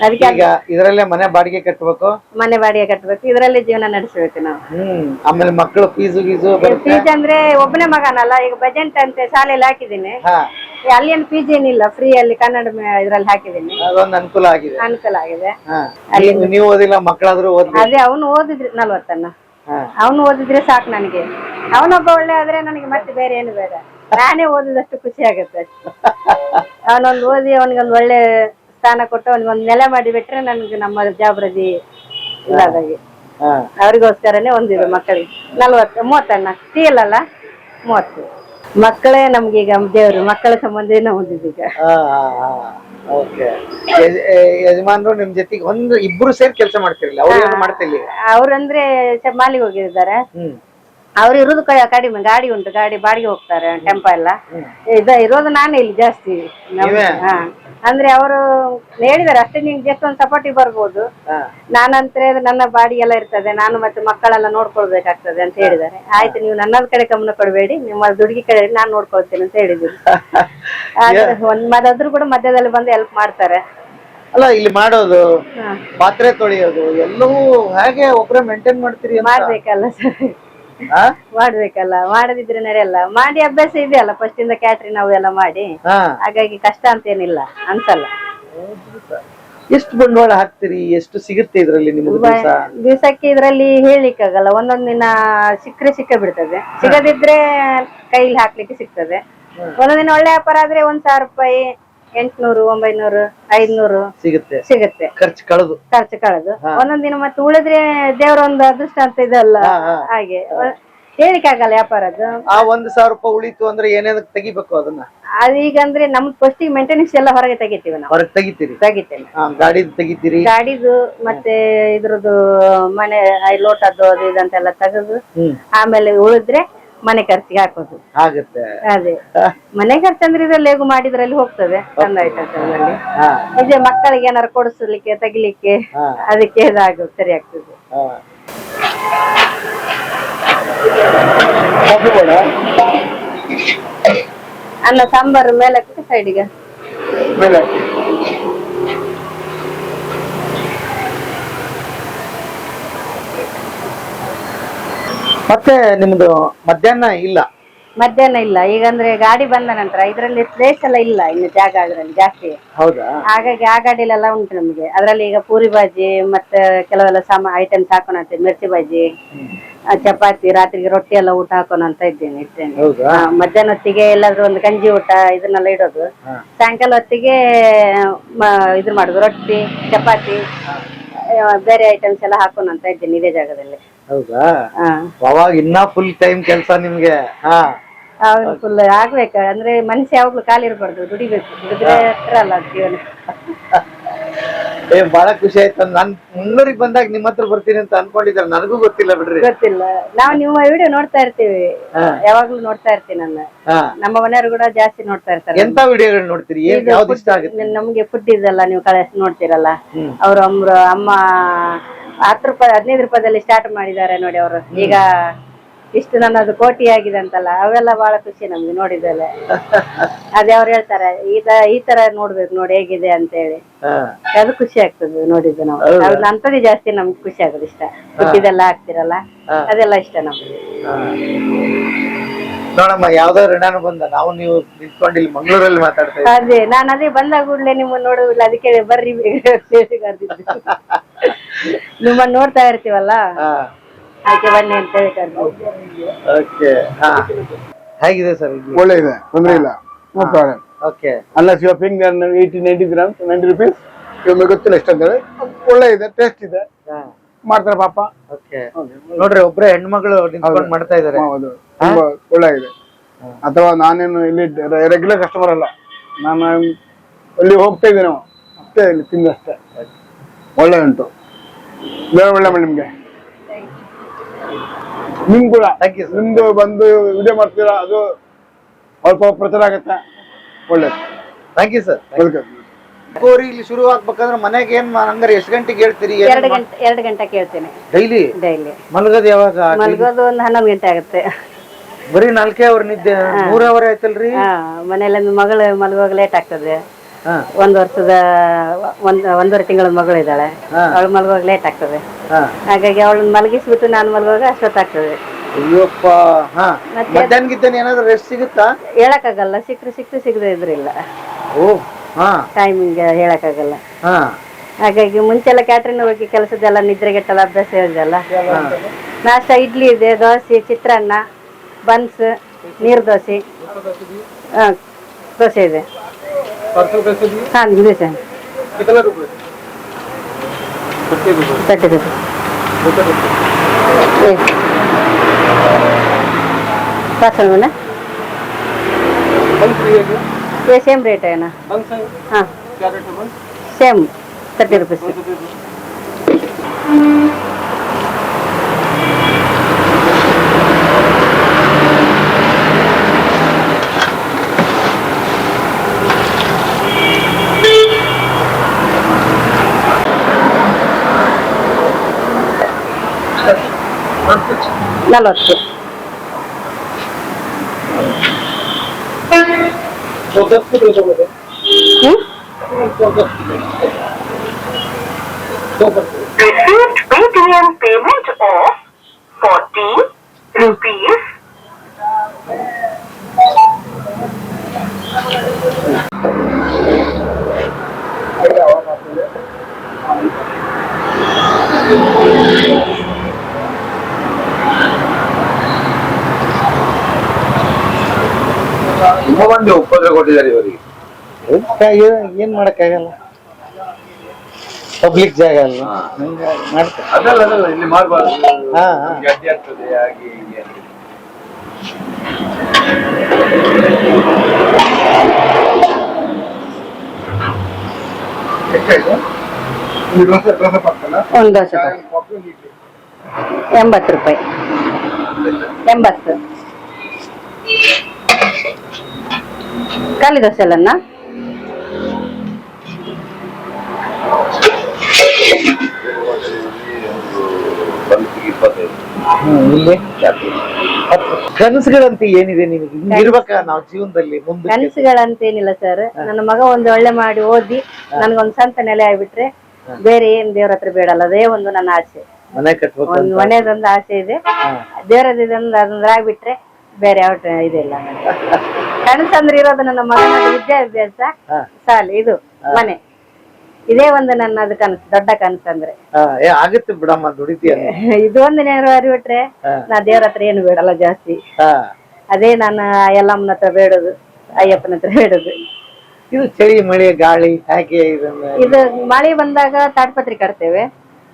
Speaker 1: ಅದಕ್ಕೆ
Speaker 2: ಈಗ ಇದರಲ್ಲೇ ಮನೆ ಬಾಡಿಗೆ ಕಟ್ಟಬೇಕು
Speaker 1: ಮನೆ ಬಾಡಿಗೆ ಕಟ್ಟಬೇಕು ಇದರಲ್ಲಿ ಜೀವನ ನಡೆಸಬೇಕು ನಾವು.
Speaker 2: ಹ್ಮ್. ಆಮೇಲೆ ಮಕ್ಕಳು ಫೀಸು ಗೀಸು ಬರುತ್ತೆ?
Speaker 1: ಫೀಸ್ ಅಂದ್ರೆ ಒಬ್ಬನೇ ಮಗನಲ್ಲ ಈಗ ಬಜೆಂಟ್ ಅಂತ ಶಾಲೆಯಲ್ಲಿ ಹಾಕಿದ್ದೀನಿ.
Speaker 2: ಹಾ.
Speaker 1: ಏನು ಫೀಸ್ ಏನಿಲ್ಲ ಫ್ರೀ ಅಲ್ಲಿ ಕನ್ನಡ ಇದ್ರಲ್ಲಿ ಹಾಕಿದ್ದೀನಿ.
Speaker 2: ಅದೊಂದು ಅನುಕೂಲ ಆಗಿದೆ.
Speaker 1: ಅನುಕೂಲ ಆಗಿದೆ.
Speaker 2: ಹಾ. ನೀವು ನೀವು ಓದಿಲ್ಲ ಮಕ್ಕಳಾದ್ರೂ ಓದ್ಲಿ
Speaker 1: ಅದೇ ಅವನು ಓದಿದ್ರೆ ನಲ್ವತ್ತನ್ನ.
Speaker 2: ಹಾ.
Speaker 1: ಅವನು ಓದಿದ್ರೆ ಸಾಕು ನನಗೆ. ಅವನೊಬ್ಬ ಒಳ್ಳೆ ಆದ್ರೆ ನನಗೆ ಮತ್ತೆ ಬೇರೆ ಏನು ಬೇಡ. ನಾನೇ ಓದಿದಷ್ಟು ಖುಷಿ ಆಗುತ್ತೆ ಅವನೊಂದು ಓದಿ ಅವನಿಗೊಂದು ಒಳ್ಳೆ ಸ್ಥಾನ ಕೊಟ್ಟು ಅವನಿಗೊಂದು ನೆಲೆ ಮಾಡಿ ಬಿಟ್ರೆ ನನ್ಗೆ ನಮ್ಮ ಜಾಬ್ರದಿ ಇಲ್ಲದಾಗಿ
Speaker 2: ಹಾ.
Speaker 1: ಅವರಿಗೋಸ್ಕರನೇ ಒಂದಿದೆ ಮಕ್ಕಳಿಗೆ. ನಲ್ವತ್ತು ಮೂವತ್ತಣ್ಣ. ಟೀ ಅಲ್ಲ? ಮೂವತ್ತು. ಮಕ್ಕಳೇ ನಮ್ಗೀಗ ದೇವ್ರು ಮಕ್ಕಳ ಸಂಬಂಧನೇ ಹೊಂದಿದ್ದೀಗ
Speaker 2: ಓಕೆ. ಯಜಮಾನ್ರು ನಿಮ್ ಜೊತೆಗೆ ಒಂದು ಇಬ್ರು ಸೇರಿ ಕೆಲಸ ಮಾಡ್ತಿರ್ಲಿಲ್ಲ? ಅವ್ರು ಮಾಡ್ತಿರ್ಲಿಲ್ಲ?
Speaker 1: ಅವ್ರಂದ್ರೆ ಮಾಲಿಗೆ ಹೋಗಿದ್ದಾರೆ.
Speaker 2: ಹ್ಮ್.
Speaker 1: ಅವ್ರು ಇರೋದು ಕ- ಕಡಿಮೆ ಗಾಡಿ ಉಂಟು ಗಾಡಿ ಬಾಡಿಗೆ ಹೋಗ್ತಾರೆ ಟೆಂಪ ಎಲ್ಲ. ಇದ ಇರೋದು ನಾನೇ ಇಲ್ಲಿ ಜಾಸ್ತಿ. ನಮ್-
Speaker 2: ನೀವೇ?
Speaker 1: ಹಾ. ಅಂದ್ರೆ ಅವರು ಹೇಳಿದಾರೆ ಅಷ್ಟೇ ನಿಮ್ಗೆ ಜಸ್ಟ್ ಒಂದು ಸಪೋರ್ಟಿಗೆ ಬರ್ಬೋದು. ನಾನಂದ್ರೆ ನನ್ನ ಬಾಡಿ ಎಲ್ಲ ಇರ್ತದೆ ನಾನು ಮತ್ತೆ ಮಕ್ಕಳೆಲ್ಲ ನೋಡ್ಕೊಳ್ಬೇಕಾಗ್ತದೆ ಅಂತ ಹೇಳಿದ್ದಾರೆ. ಆಯ್ತು ನೀವು ನನ್ನದ್ ಕಡೆ ಗಮನ ಕೊಡಬೇಡಿ ನಿಮ್ಮ ದುಡುಗಿ ಕಡೆ ನಾನು ನೋಡ್ಕೊಳ್ತೇನೆ ಅಂತ ಹೇಳಿದ್ರು ಆದ್ರೆ ಒಂದ್ ಮದ್ರು ಕೂಡ ಮಧ್ಯದಲ್ಲಿ ಬಂದು ಹೆಲ್ಪ್ ಮಾಡ್ತಾರೆ.
Speaker 2: ಅಲ್ಲ ಇಲ್ಲಿ ಮಾಡೋದು ಪಾತ್ರೆ ತೊಳೆಯೋದು ಎಲ್ಲವೂ ಹೇಗೆ ಒಬ್ರೇ ಮೇಂಟೈನ್ ಮಾಡ್ತೀರಿ ಅಂತ?
Speaker 1: ಮಾಡ್ಬೇಕಲ್ಲ ಸರ್? ಮಾಡ್ಬೇಕಲ್ಲ ಮಾಡದಿದ್ರೆ ನಡೆಯಲ್ಲ. ಮಾಡಿ ಅಭ್ಯಾಸ ಇದೆಯಲ್ಲ ಫಸ್ಟ್ ಇಂದ ಕ್ಯಾಟ್ರಿ ನಾವು ಎಲ್ಲ ಮಾಡಿ. ಹಾಗಾಗಿ ಕಷ್ಟ ಅಂತ ಏನಿಲ್ಲ ಅನ್ಸಲ್ಲ
Speaker 2: ಎಷ್ಟು ಬಂಡವಾಳ ಹಾಕ್ತೀರಿ ಎಷ್ಟು ಸಿಗುತ್ತೆ ಇದರಲ್ಲಿ ನಿಮಗೆ
Speaker 1: ದಿವಸಕ್ಕೆ ಇದರಲ್ಲಿ ಹೇಳಿಕ್ಕಾಗಲ್ಲ ಒಂದೊಂದ್ ದಿನ ಸಿಕ್ಕರೆ ಸಿಕ್ಕ ಬಿಡ್ತದೆ. ಸಿಗದಿದ್ರೆ ಕೈಲಿ ಹಾಕ್ಲಿಕ್ಕೆ ಸಿಗ್ತದೆ. ಒಂದೊಂದಿನ ದಿನ ಒಳ್ಳೆ ವ್ಯಾಪಾರ ಆದ್ರೆ ಒಂದ್ ಸಾವಿರ ರೂಪಾಯಿ ಎಂಟ್ನೂರು ಒಂಬೈನೂರು ಐದ್ನೂರು
Speaker 2: ಸಿಗುತ್ತೆ.
Speaker 1: ಸಿಗುತ್ತೆ.
Speaker 2: ಖರ್ಚು ಕಳೆದು.
Speaker 1: ಖರ್ಚು ಕಳೆದು. ಒಂದೊಂದ್ ದಿನ ಮತ್ತೆ ಉಳಿದ್ರೆ ದೇವರ ಒಂದು ಅದೃಷ್ಟ ಅಂತ ಇದಲ್ಲ
Speaker 2: ಹಾಗೆ. ಹೇಳಿಕ
Speaker 1: ಆಗಲ್ಲ ವ್ಯಾಪಾರ ವ್ಯಾಪಾರದ್ದು?
Speaker 2: ಆ ಒಂದ್ ಸಾವಿರ ರೂಪಾಯಿ ಉಳಿತು ಅಂದ್ರೆ ಏನೇನಕ್ ತೆಗಿಬೇಕು ಅದನ್ನ?
Speaker 1: ಅದೀಗ ಅಂದ್ರೆ ನಮ್ ಫಸ್ಟ್ ಮೇಂಟೆನೆನ್ಸ್ ಎಲ್ಲ ಹೊರಗೆ ತೆಗಿತೀವಿ ನಾವು.
Speaker 2: ಹೊರಗೆ ತೆಗಿತೀರಿ?
Speaker 1: ತೆಗಿತೇನೆ.
Speaker 2: ಗಾಡಿ ತೆಗಿತೀರಿ?
Speaker 1: ಗಾಡಿದು ಮತ್ತೆ ಇದ್ರದ್ದು ಮನೆ ಐ ಲೋಟದ್ದು ಅದು ಇದಂತೆಲ್ಲ ತೆಗೆದು ಆಮೇಲೆ ಉಳಿದ್ರೆ ಮನೆ ಖರ್ಚಿಗೆ ಹಾಕೋದು.
Speaker 2: ಆಗುತ್ತೆ
Speaker 1: ಅದೇ. ಮನೆ ಖರ್ಚು ಅಂದ್ರೆ ಇದ್ರಲ್ಲಿ ಹೇಗೂ ಮಾಡಿದ್ರಲ್ಲಿ ಹೋಗ್ತದೆ ಚಂದ ಇದೆ ಮಕ್ಕಳಿಗೆ ಏನಾರು ಕೊಡಿಸ್ಲಿಕ್ಕೆ ತೆಗಿಲಿಕ್ಕೆ. ಅದಕ್ಕೆ ಸರಿ ಆಗ್ತದೆ. ಅನ್ನ ಸಾಂಬಾರು ಮೇಲೆ ಸೈಡಿಗೆ
Speaker 2: ಮತ್ತೆ ನಿಮ್ದು ಮಧ್ಯಾಹ್ನ ಇಲ್ಲ?
Speaker 1: ಮಧ್ಯಾಹ್ನ ಇಲ್ಲ. ಈಗ ಅಂದ್ರೆ ಗಾಡಿ ಬಂದ ನಂತರ ಇದರಲ್ಲಿ ಪ್ಲೇಸ್ ಎಲ್ಲ ಇಲ್ಲ ಇನ್ನು ಜಾಗ ಅದ್ರಲ್ಲಿ ಜಾಸ್ತಿ.
Speaker 2: ಹೌದಾ?
Speaker 1: ಹಾಗಾಗಿ ಆ ಗಾಡಿಲೆಲ್ಲ ಉಂಟು ನಮ್ಗೆ. ಅದ್ರಲ್ಲಿ ಈಗ ಪೂರಿ ಬಾಜಿ ಮತ್ತೆ ಕೆಲವೆಲ್ಲ ಸಾಮ ಐಟಮ್ಸ್ ಹಾಕೋಣ ಅಂತ ಮಿರ್ಚಿ ಬಾಜಿ ಚಪಾತಿ ರಾತ್ರಿಗೆ ರೊಟ್ಟಿ ಎಲ್ಲ ಊಟ ಹಾಕೋಣ ಅಂತ ಇದ್ದೇನೆ ಇಟ್ಟೇನೆ
Speaker 2: ಹೌದಾ?
Speaker 1: ಮಧ್ಯಾಹ್ನ ಹೊತ್ತಿಗೆ ಎಲ್ಲಾದ್ರೂ ಒಂದು ಗಂಜಿ ಊಟ ಇದನ್ನೆಲ್ಲ ಇಡೋದು. ಸಾಯಂಕಾಲ ಹೊತ್ತಿಗೆ ಮ- ಇದು ಮಾಡುದು ರೊಟ್ಟಿ ಚಪಾತಿ. ಬೇರೆ ಐಟಮ್ಸ್ ಎಲ್ಲ ಹಾಕೋಣ ಅಂತ ಇದ್ದೀನಿ ಇದೇ ಜಾಗದಲ್ಲಿ.
Speaker 2: ಹೌದಾ?
Speaker 1: ಹಾ
Speaker 2: ಅವಾಗ ಇನ್ನ ಫುಲ್ ಟೈಮ್ ಕೆಲಸ ನಿಮ್ಗೆ? ಹಾ.
Speaker 1: ಅವ್ರು ಫುಲ್ ಆಗ್ಬೇಕು. ಅಂದ್ರೆ ಮನುಷ್ಯ ಯಾವಾಗ್ಲೂ ಖಾಲಿ ಇರಬಾರ್ದು ದುಡಿಬೇಕು. ದುಡಿದ್ರೆ ಅಲ್ಲ ಜೀವನ.
Speaker 2: ಏ ಬಹಳ ಖುಷಿ ಆಯ್ತು. ನಾನ್ ಮುನ್ನೂರಿಗೆ ಬಂದಾಗ ನಿಮ್ ಹತ್ರ ಬರ್ತೀನಿ ಅಂತ ಅನ್ಕೊಂಡಿದ್ರೆ ನನಗೂ ಗೊತ್ತಿಲ್ಲ ಬಿಡ್ರಿ.
Speaker 1: ಗೊತ್ತಿಲ್ಲ. ನಾವು ನಿಮ್ಮ ವಿಡಿಯೋ ನೋಡ್ತಾ ಇರ್ತೀವಿ.
Speaker 2: ಹಾ.
Speaker 1: ಯಾವಾಗ್ಲೂ ನೋಡ್ತಾ ಇರ್ತೀನಿ ನನ್ನ
Speaker 2: ಹಾ.
Speaker 1: ನಮ್ಮ ಮನೆಯವರು ಕೂಡ ಜಾಸ್ತಿ ನೋಡ್ತಾ ಇರ್ತಾರೆ.
Speaker 2: ಎಂತ ವಿಡಿಯೋಗಳು ನೋಡ್ತೀರಿ? ಏನ್
Speaker 1: ಇದು
Speaker 2: ಯಾವ್ದು ಇಷ್ಟ
Speaker 1: food-
Speaker 2: ಆಗುತ್ತೆ
Speaker 1: ನಮ್ಗೆ ಫುಡ್ ಇದೆಲ್ಲ ನೀವು ಕಳೆ ನೋಡ್ತೀರಲ್ಲ.
Speaker 2: ಹ್ಮ್.
Speaker 1: ಅವ್ರ ಅಮ್ರ ಅಮ್ಮ ಹತ್ತು ರೂಪಾಯಿ ಹದಿನೈದು ರೂಪಾಯಿದಲ್ಲಿ ಸ್ಟಾರ್ಟ್ ಮಾಡಿದ್ದಾರೆ ನೋಡಿ ಅವರು. ಈಗ ಇಷ್ಟು ನನ್ನದು ಕೋಟಿ ಆಗಿದೆ ಅಂತಲ್ಲ ಅವೆಲ್ಲ ಬಹಳ ಖುಷಿ ನಮ್ಗೆ ನೋಡಿದಲೆ ಅದೇ ಅವ್ರು ಹೇಳ್ತಾರೆ ಈ ತರ ಈ ತರ ನೋಡ್ಬೇಕು ನೋಡಿ ಹೇಗಿದೆ ಅಂತ ಹೇಳಿ ಅದು ಖುಷಿ ಆಗ್ತದೆ ನೋಡಿದ್ದು ನಾವು? ಅದು ಜಾಸ್ತಿ ನಮ್ಗೆ ಖುಷಿ ಆಗೋದು ಇಷ್ಟ. ಇದೆಲ್ಲ
Speaker 2: ಆಗ್ತಿರಲ್ಲ
Speaker 1: ಅದೆಲ್ಲ ಇಷ್ಟ ನಮ್ಗೆ.
Speaker 2: ನೋಡಮ್ಮ ಯಾವ್ದೋ ಋಣಾನು ಬಂದ ನಾವು ನೀವು ನಿಂತ್ಕೊಂಡು ಇಲ್ಲಿ ಮಂಗಳೂರಲ್ಲಿ ಮಾತಾಡ್ತಾ ಇದ್ದೀವಿ
Speaker 1: ಅದೇ ನಾನು ಅದೇ ಬಂದಾಗ ಕೂಡಲೇ ನಿಮ್ಮನ್ನ ನೋಡುದಿಲ್ಲ ಅದಕ್ಕೆ ಬರ್ರಿ ಬೇಗ. ನಿಮ್ಮನ್ನ ನೋಡ್ತಾ ಇರ್ತೀವಲ್ಲ? ಅದಕ್ಕೆ ಬನ್ನಿ ಅಂತ ಹೇಳಿ.
Speaker 2: ಓಕೆ ಹಾ. ಹೇಗಿದೆ ಸರ್
Speaker 5: ಒಳ್ಳೆ ಇದೆ ತೊಂದರೆ ಇಲ್ಲ no problem
Speaker 2: okay
Speaker 5: unless you ping eighty ninety grams ninety rupees ಇವಾಗ ಗೊತ್ತಿಲ್ಲ ಎಷ್ಟು ಅಂತೇಳಿ ಒಳ್ಳೆ ಇದೆ. ಟೇಸ್ಟ್ ಇದೆ ಮಾಡ್ತಾರೆ ಪಾಪ.
Speaker 2: ಓಕೆ ನೋಡ್ರಿ ಒಬ್ರೇ ಹೆಣ್ಮಗಳು ನಿಂತ್ಕೊಂಡು ಮಾಡ್ತಾ ಇದಾರೆ.
Speaker 5: ಹೌದು. ತುಂಬಾ ಇದೆ ಅಥವಾ ನಾನೇನು ಇಲ್ಲಿ ರೆಗ್ಯುಲರ್ ಕಸ್ಟಮರ್ ಅಲ್ಲ. ನಾನು ಅಲ್ಲಿ ಹೋಗ್ತಾ ಇದ್ದೀನಿ. ಅಷ್ಟೇ ಇಲ್ಲಿ ತಿಂದಷ್ಟೇ ಒಳ್ಳೆ ಉಂಟು ಬೇರೆ ಒಳ್ಳೆ ಮಾಡಿ ನಿಮ್ಗೆ. ನಿಮ್ ಕೂಡ
Speaker 2: Thank you, sir.
Speaker 5: ನಿಮ್ದು ಬಂದು ವಿಡಿಯೋ ಮಾಡ್ತೀರಾ? ಅದು ಸ್ವಲ್ಪ ಪ್ರಚಾರ ಆಗತ್ತೆ. ಒಳ್ಳೇದು
Speaker 2: ಥ್ಯಾಂಕ್ ಯು ಸರ್
Speaker 5: ವೆಲ್ಕಮ್
Speaker 2: ಕೋರಿ ಇಲ್ಲಿ ಶುರು ಆಗ್ಬೇಕಂದ್ರೆ ಮನೆಗೆ ಏನ್ ಮಾ- ಹಂಗಾರೆ ಎಷ್ಟು ಗಂಟೆಗೆ ಹೇಳ್ತೀರಿ?
Speaker 1: ಎರಡು ಗಂಟೆ ಎರಡು ಗಂಟೆ ಕೇಳ್ತೇನೆ
Speaker 2: ಡೈಲಿ
Speaker 1: ಡೈಲಿ
Speaker 2: ಮಲಗದ್ ಯಾವಾಗ?
Speaker 1: ಮಲಗೋದು ಒಂದು ಹನ್ನೊಂದು ಗಂಟೆ ಆಗುತ್ತೆ.
Speaker 2: ಬರೀ ನಾಲ್ಕೇ ಅವರ್ ನಿದ್ದೆ? ಮೂರ್ ಅವರ್ ಆಯ್ತಲ್ರಿ?
Speaker 1: ಮನೇಲಿ ಮನೆಯಲ್ಲಿ ಮಗಳು ಮಲಗುವಾಗ ಲೇಟ್ ಆಗ್ತದೆ. ಒಂದ್ ವರ್ಷದ ಒಂದ್ ಒಂದೂವರೆ ತಿಂಗಳ ಮಗಳು ಇದ್ದಾಳೆ ಅವಳು ಮಲಗುವಾಗ ಲೇಟ್ ಆಗ್ತದೆ.
Speaker 2: ಹಾ.
Speaker 1: ಹಾಗಾಗಿ ಅವಳನ್ನ ಮಲಗಿಸ್ಬಿಟ್ಟು ನಾನು ಮಲಗುವಾಗ ಅಷ್ಟೊತ್ತಾಗ್ತದೆ.
Speaker 2: ಅಯ್ಯಪ್ಪ ಹಾ. ಮಧ್ಯಾಹ್ನ ಗಿದ್ದಾನೆ ಏನಾದ್ರು ರೆಸ್ಟ್ ಸಿಗುತ್ತಾ?
Speaker 1: ಹೇಳಕ್ಕಾಗಲ್ಲ ಸಿಕ್ಕರು ಸಿಕ್ತು ಸಿಗದೆ ಇದ್ರಿಲ್ಲ.
Speaker 2: ಓ ಹಾ.
Speaker 1: ಟೈಮಿಂಗ್ ಹೇಳಕ್ಕಾಗಲ್ಲ.
Speaker 2: ಹಾ.
Speaker 1: ಹಾಗಾಗಿ ಮುಂಚೆಲ್ಲ ಕ್ಯಾಟ್ರಿನ್ ಹೋಗಿ ಕೆಲಸದೆಲ್ಲ ನಿದ್ರೆಗೆಟ್ಟಲ್ಲ ಅಭ್ಯಾಸ ಇರೋದಲ್ಲ ನಾಷ್ಟ ಇಡ್ಲಿ ಇದೆ ದೋಸೆ ಚಿತ್ರಾನ್ನ ಬನ್ಸ್ ನೀರ್ ದೋಸೆ. ಹಾ ದೋಸೆ ಇದೆ. हाँ जी वैसे कितना रुपए? थर्टी रुपये पाँच में ना? ये सेम रेट है ना? हाँ? क्या रेट है सेम थर्टी रुपीस ನಲವತ್ತು ಹ್ಮ್
Speaker 6: ತುಂಬಾ ಮಂದಿ ಉಪದ್ರ ಕೊಟ್ಟಿದ್ದಾರೆ ಇವರಿಗೆ.
Speaker 2: ಏನ್- ಮಾಡಕ್ಕಾಗಲ್ಲ? ಪಬ್ಲಿಕ್ ಜಾಗ ಅಲ್ಲ. ಹಂಗಾಗಿ ಮಾಡ್ತಾರೆ.
Speaker 6: ಅದಲ್ಲ ಅದಲ್ಲ ಇಲ್ಲಿ ಮಾಡಬಾರ್ದು.
Speaker 2: ಹಾ, ಹಾ.
Speaker 6: ಅಡ್ಡಿ ಆಗ್ತದೆ ಹಾಗೆ ಹೀಗೆ ಅಂತ.
Speaker 1: ಒಂದು ದೋಸೆ ಕೊಡಿ. ಎಂಬತ್ತು ರೂಪಾಯಿ. ಎಂಬತ್ತು. ಖಾಲಿ ದೋಸೆ ಅಲ್ಲನ್ನ
Speaker 2: ಇಲ್ಲಿ? ಕನಸುಗಳಂತ ಏನಿದೆ ನಿಮಗೆ ನಾವು ಜೀವನದಲ್ಲಿ ಮುಂದೆ
Speaker 1: ಕನಸುಗಳಂತೇನಿಲ್ಲ ಸರ್ ನನ್ನ ಮಗ ಒಂದು ಒಳ್ಳೆ ಮಾಡಿ ಓದಿ ನನ್ಗೊಂದು ಸಂತ ನೆಲೆ ಆಗ್ಬಿಟ್ರೆ ಬೇರೆ ಏನ್ ದೇವ್ರ ಹತ್ರ ಬೇಡಲ್ಲ ಅದೇ ಒಂದು ನನ್ನ ಆಸೆ.
Speaker 2: ಮನೆ ಕಟ್ಬೇಕು
Speaker 1: ಒಂದು ಮನೆದೊಂದು ಆಸೆ ಇದೆ. ದೇವ್ರದ್ದು ಅದೊಂದು ಆಗ್ಬಿಟ್ರೆ ಬೇರೆ ಯಾವ ಇದಿಲ್ಲ. ಕನಸಂದ್ರೆ ಇರೋದು ನನ್ನ ಮಗನ ವಿದ್ಯಾಭ್ಯಾಸ. ಸಾಲಿ ಇದು ಮನೆ. ಇದೇ ಒಂದು ನನ್ನದು ಕನಸು ದೊಡ್ಡ ಕನಸು ಅಂದ್ರೆ
Speaker 2: ಆಗುತ್ತೆ ಬಿಡಮ್ಮ ದುಡಿತೀಯ
Speaker 1: ಇದು ಒಂದು ನೆರವೇರಿಬಿಟ್ರೆ ನಾ ದೇವ್ರ ಹತ್ರ ಏನು ಬೇಡಲ್ಲ ಜಾಸ್ತಿ. ಅದೇ ನಾನು ಎಲ್ಲಮ್ಮನ ಹತ್ರ ಬೇಡೋದು ಅಯ್ಯಪ್ಪನ ಹತ್ರ ಬೇಡೋದು.
Speaker 2: ಇದು ಚಳಿ ಮಳೆ ಗಾಳಿ ಹಾಗೆ
Speaker 1: ಇದು ಮಳೆ ಬಂದಾಗ ತಾಡ್ಪತ್ರಿ ಕಟ್ತೇವೆ.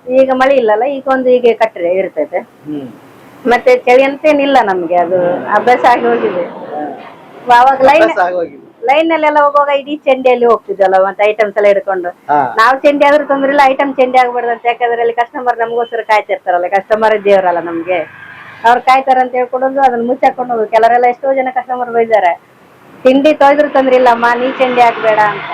Speaker 1: ಈಗ ಮಳೆ ಇಲ್ಲಲ್ಲ ಈಗ ಒಂದು ಹೀಗೆ ಕಟ್ಟರೆ ಇರ್ತೈತೆ. ಮತ್ತೆ ಚಳಿ ಅಂತೇನಿಲ್ಲ ನಮ್ಗೆ ಅದು ಅಭ್ಯಾಸ ಆಗಿ ಹೋಗಿದೆ. ಅವಾಗ ಲೈನ್ ಲೈನ್ ಹೋಗುವಾಗ ಇಡೀ ಚಂಡಿಯಲ್ಲಿ ಹೋಗ್ತಿದ್ವಲ್ಲ ಮತ್ತೆ ಐಟಮ್ಸ್ ಎಲ್ಲ ಹಿಡ್ಕೊಂಡು.
Speaker 2: ನಾವ್
Speaker 1: ನಾವು ಚೆಂಡಿ ಆದ್ರೂ ತೊಂದ್ರೆ ಇಲ್ಲ ಐಟಮ್ ಚಂಡಿ ಆಗ್ಬಾರ್ದು ಅಂತ. ಯಾಕಂದ್ರೆ ಅಲ್ಲಿ ಕಸ್ಟಮರ್ ನಮಗೋಸ್ಕರ ಕಾಯ್ತಿರ್ತಾರಲ್ಲ ಕಸ್ಟಮರ್ ದೇವರಲ್ಲ ನಮ್ಗೆ. ಅವ್ರು ಕಾಯ್ತಾರ ಅಂತ ಹೇಳ್ಕೊಡೋದು ಅದನ್ನ ಮುಚ್ಚಾಕೊಂಡು ಹೋಗುದು ಕೆಲವರೆಲ್ಲ ಎಷ್ಟೋ ಜನ ಕಸ್ಟಮರ್ ಬೈದಾರೆ ತಿಂಡಿ ತೊಯ್ದ್ರು ತೊಂದ್ರೆ ಇಲ್ಲಮ್ಮ ನೀ ಚಂಡಿ ಹಾಕ್ಬೇಡ ಅಂತ.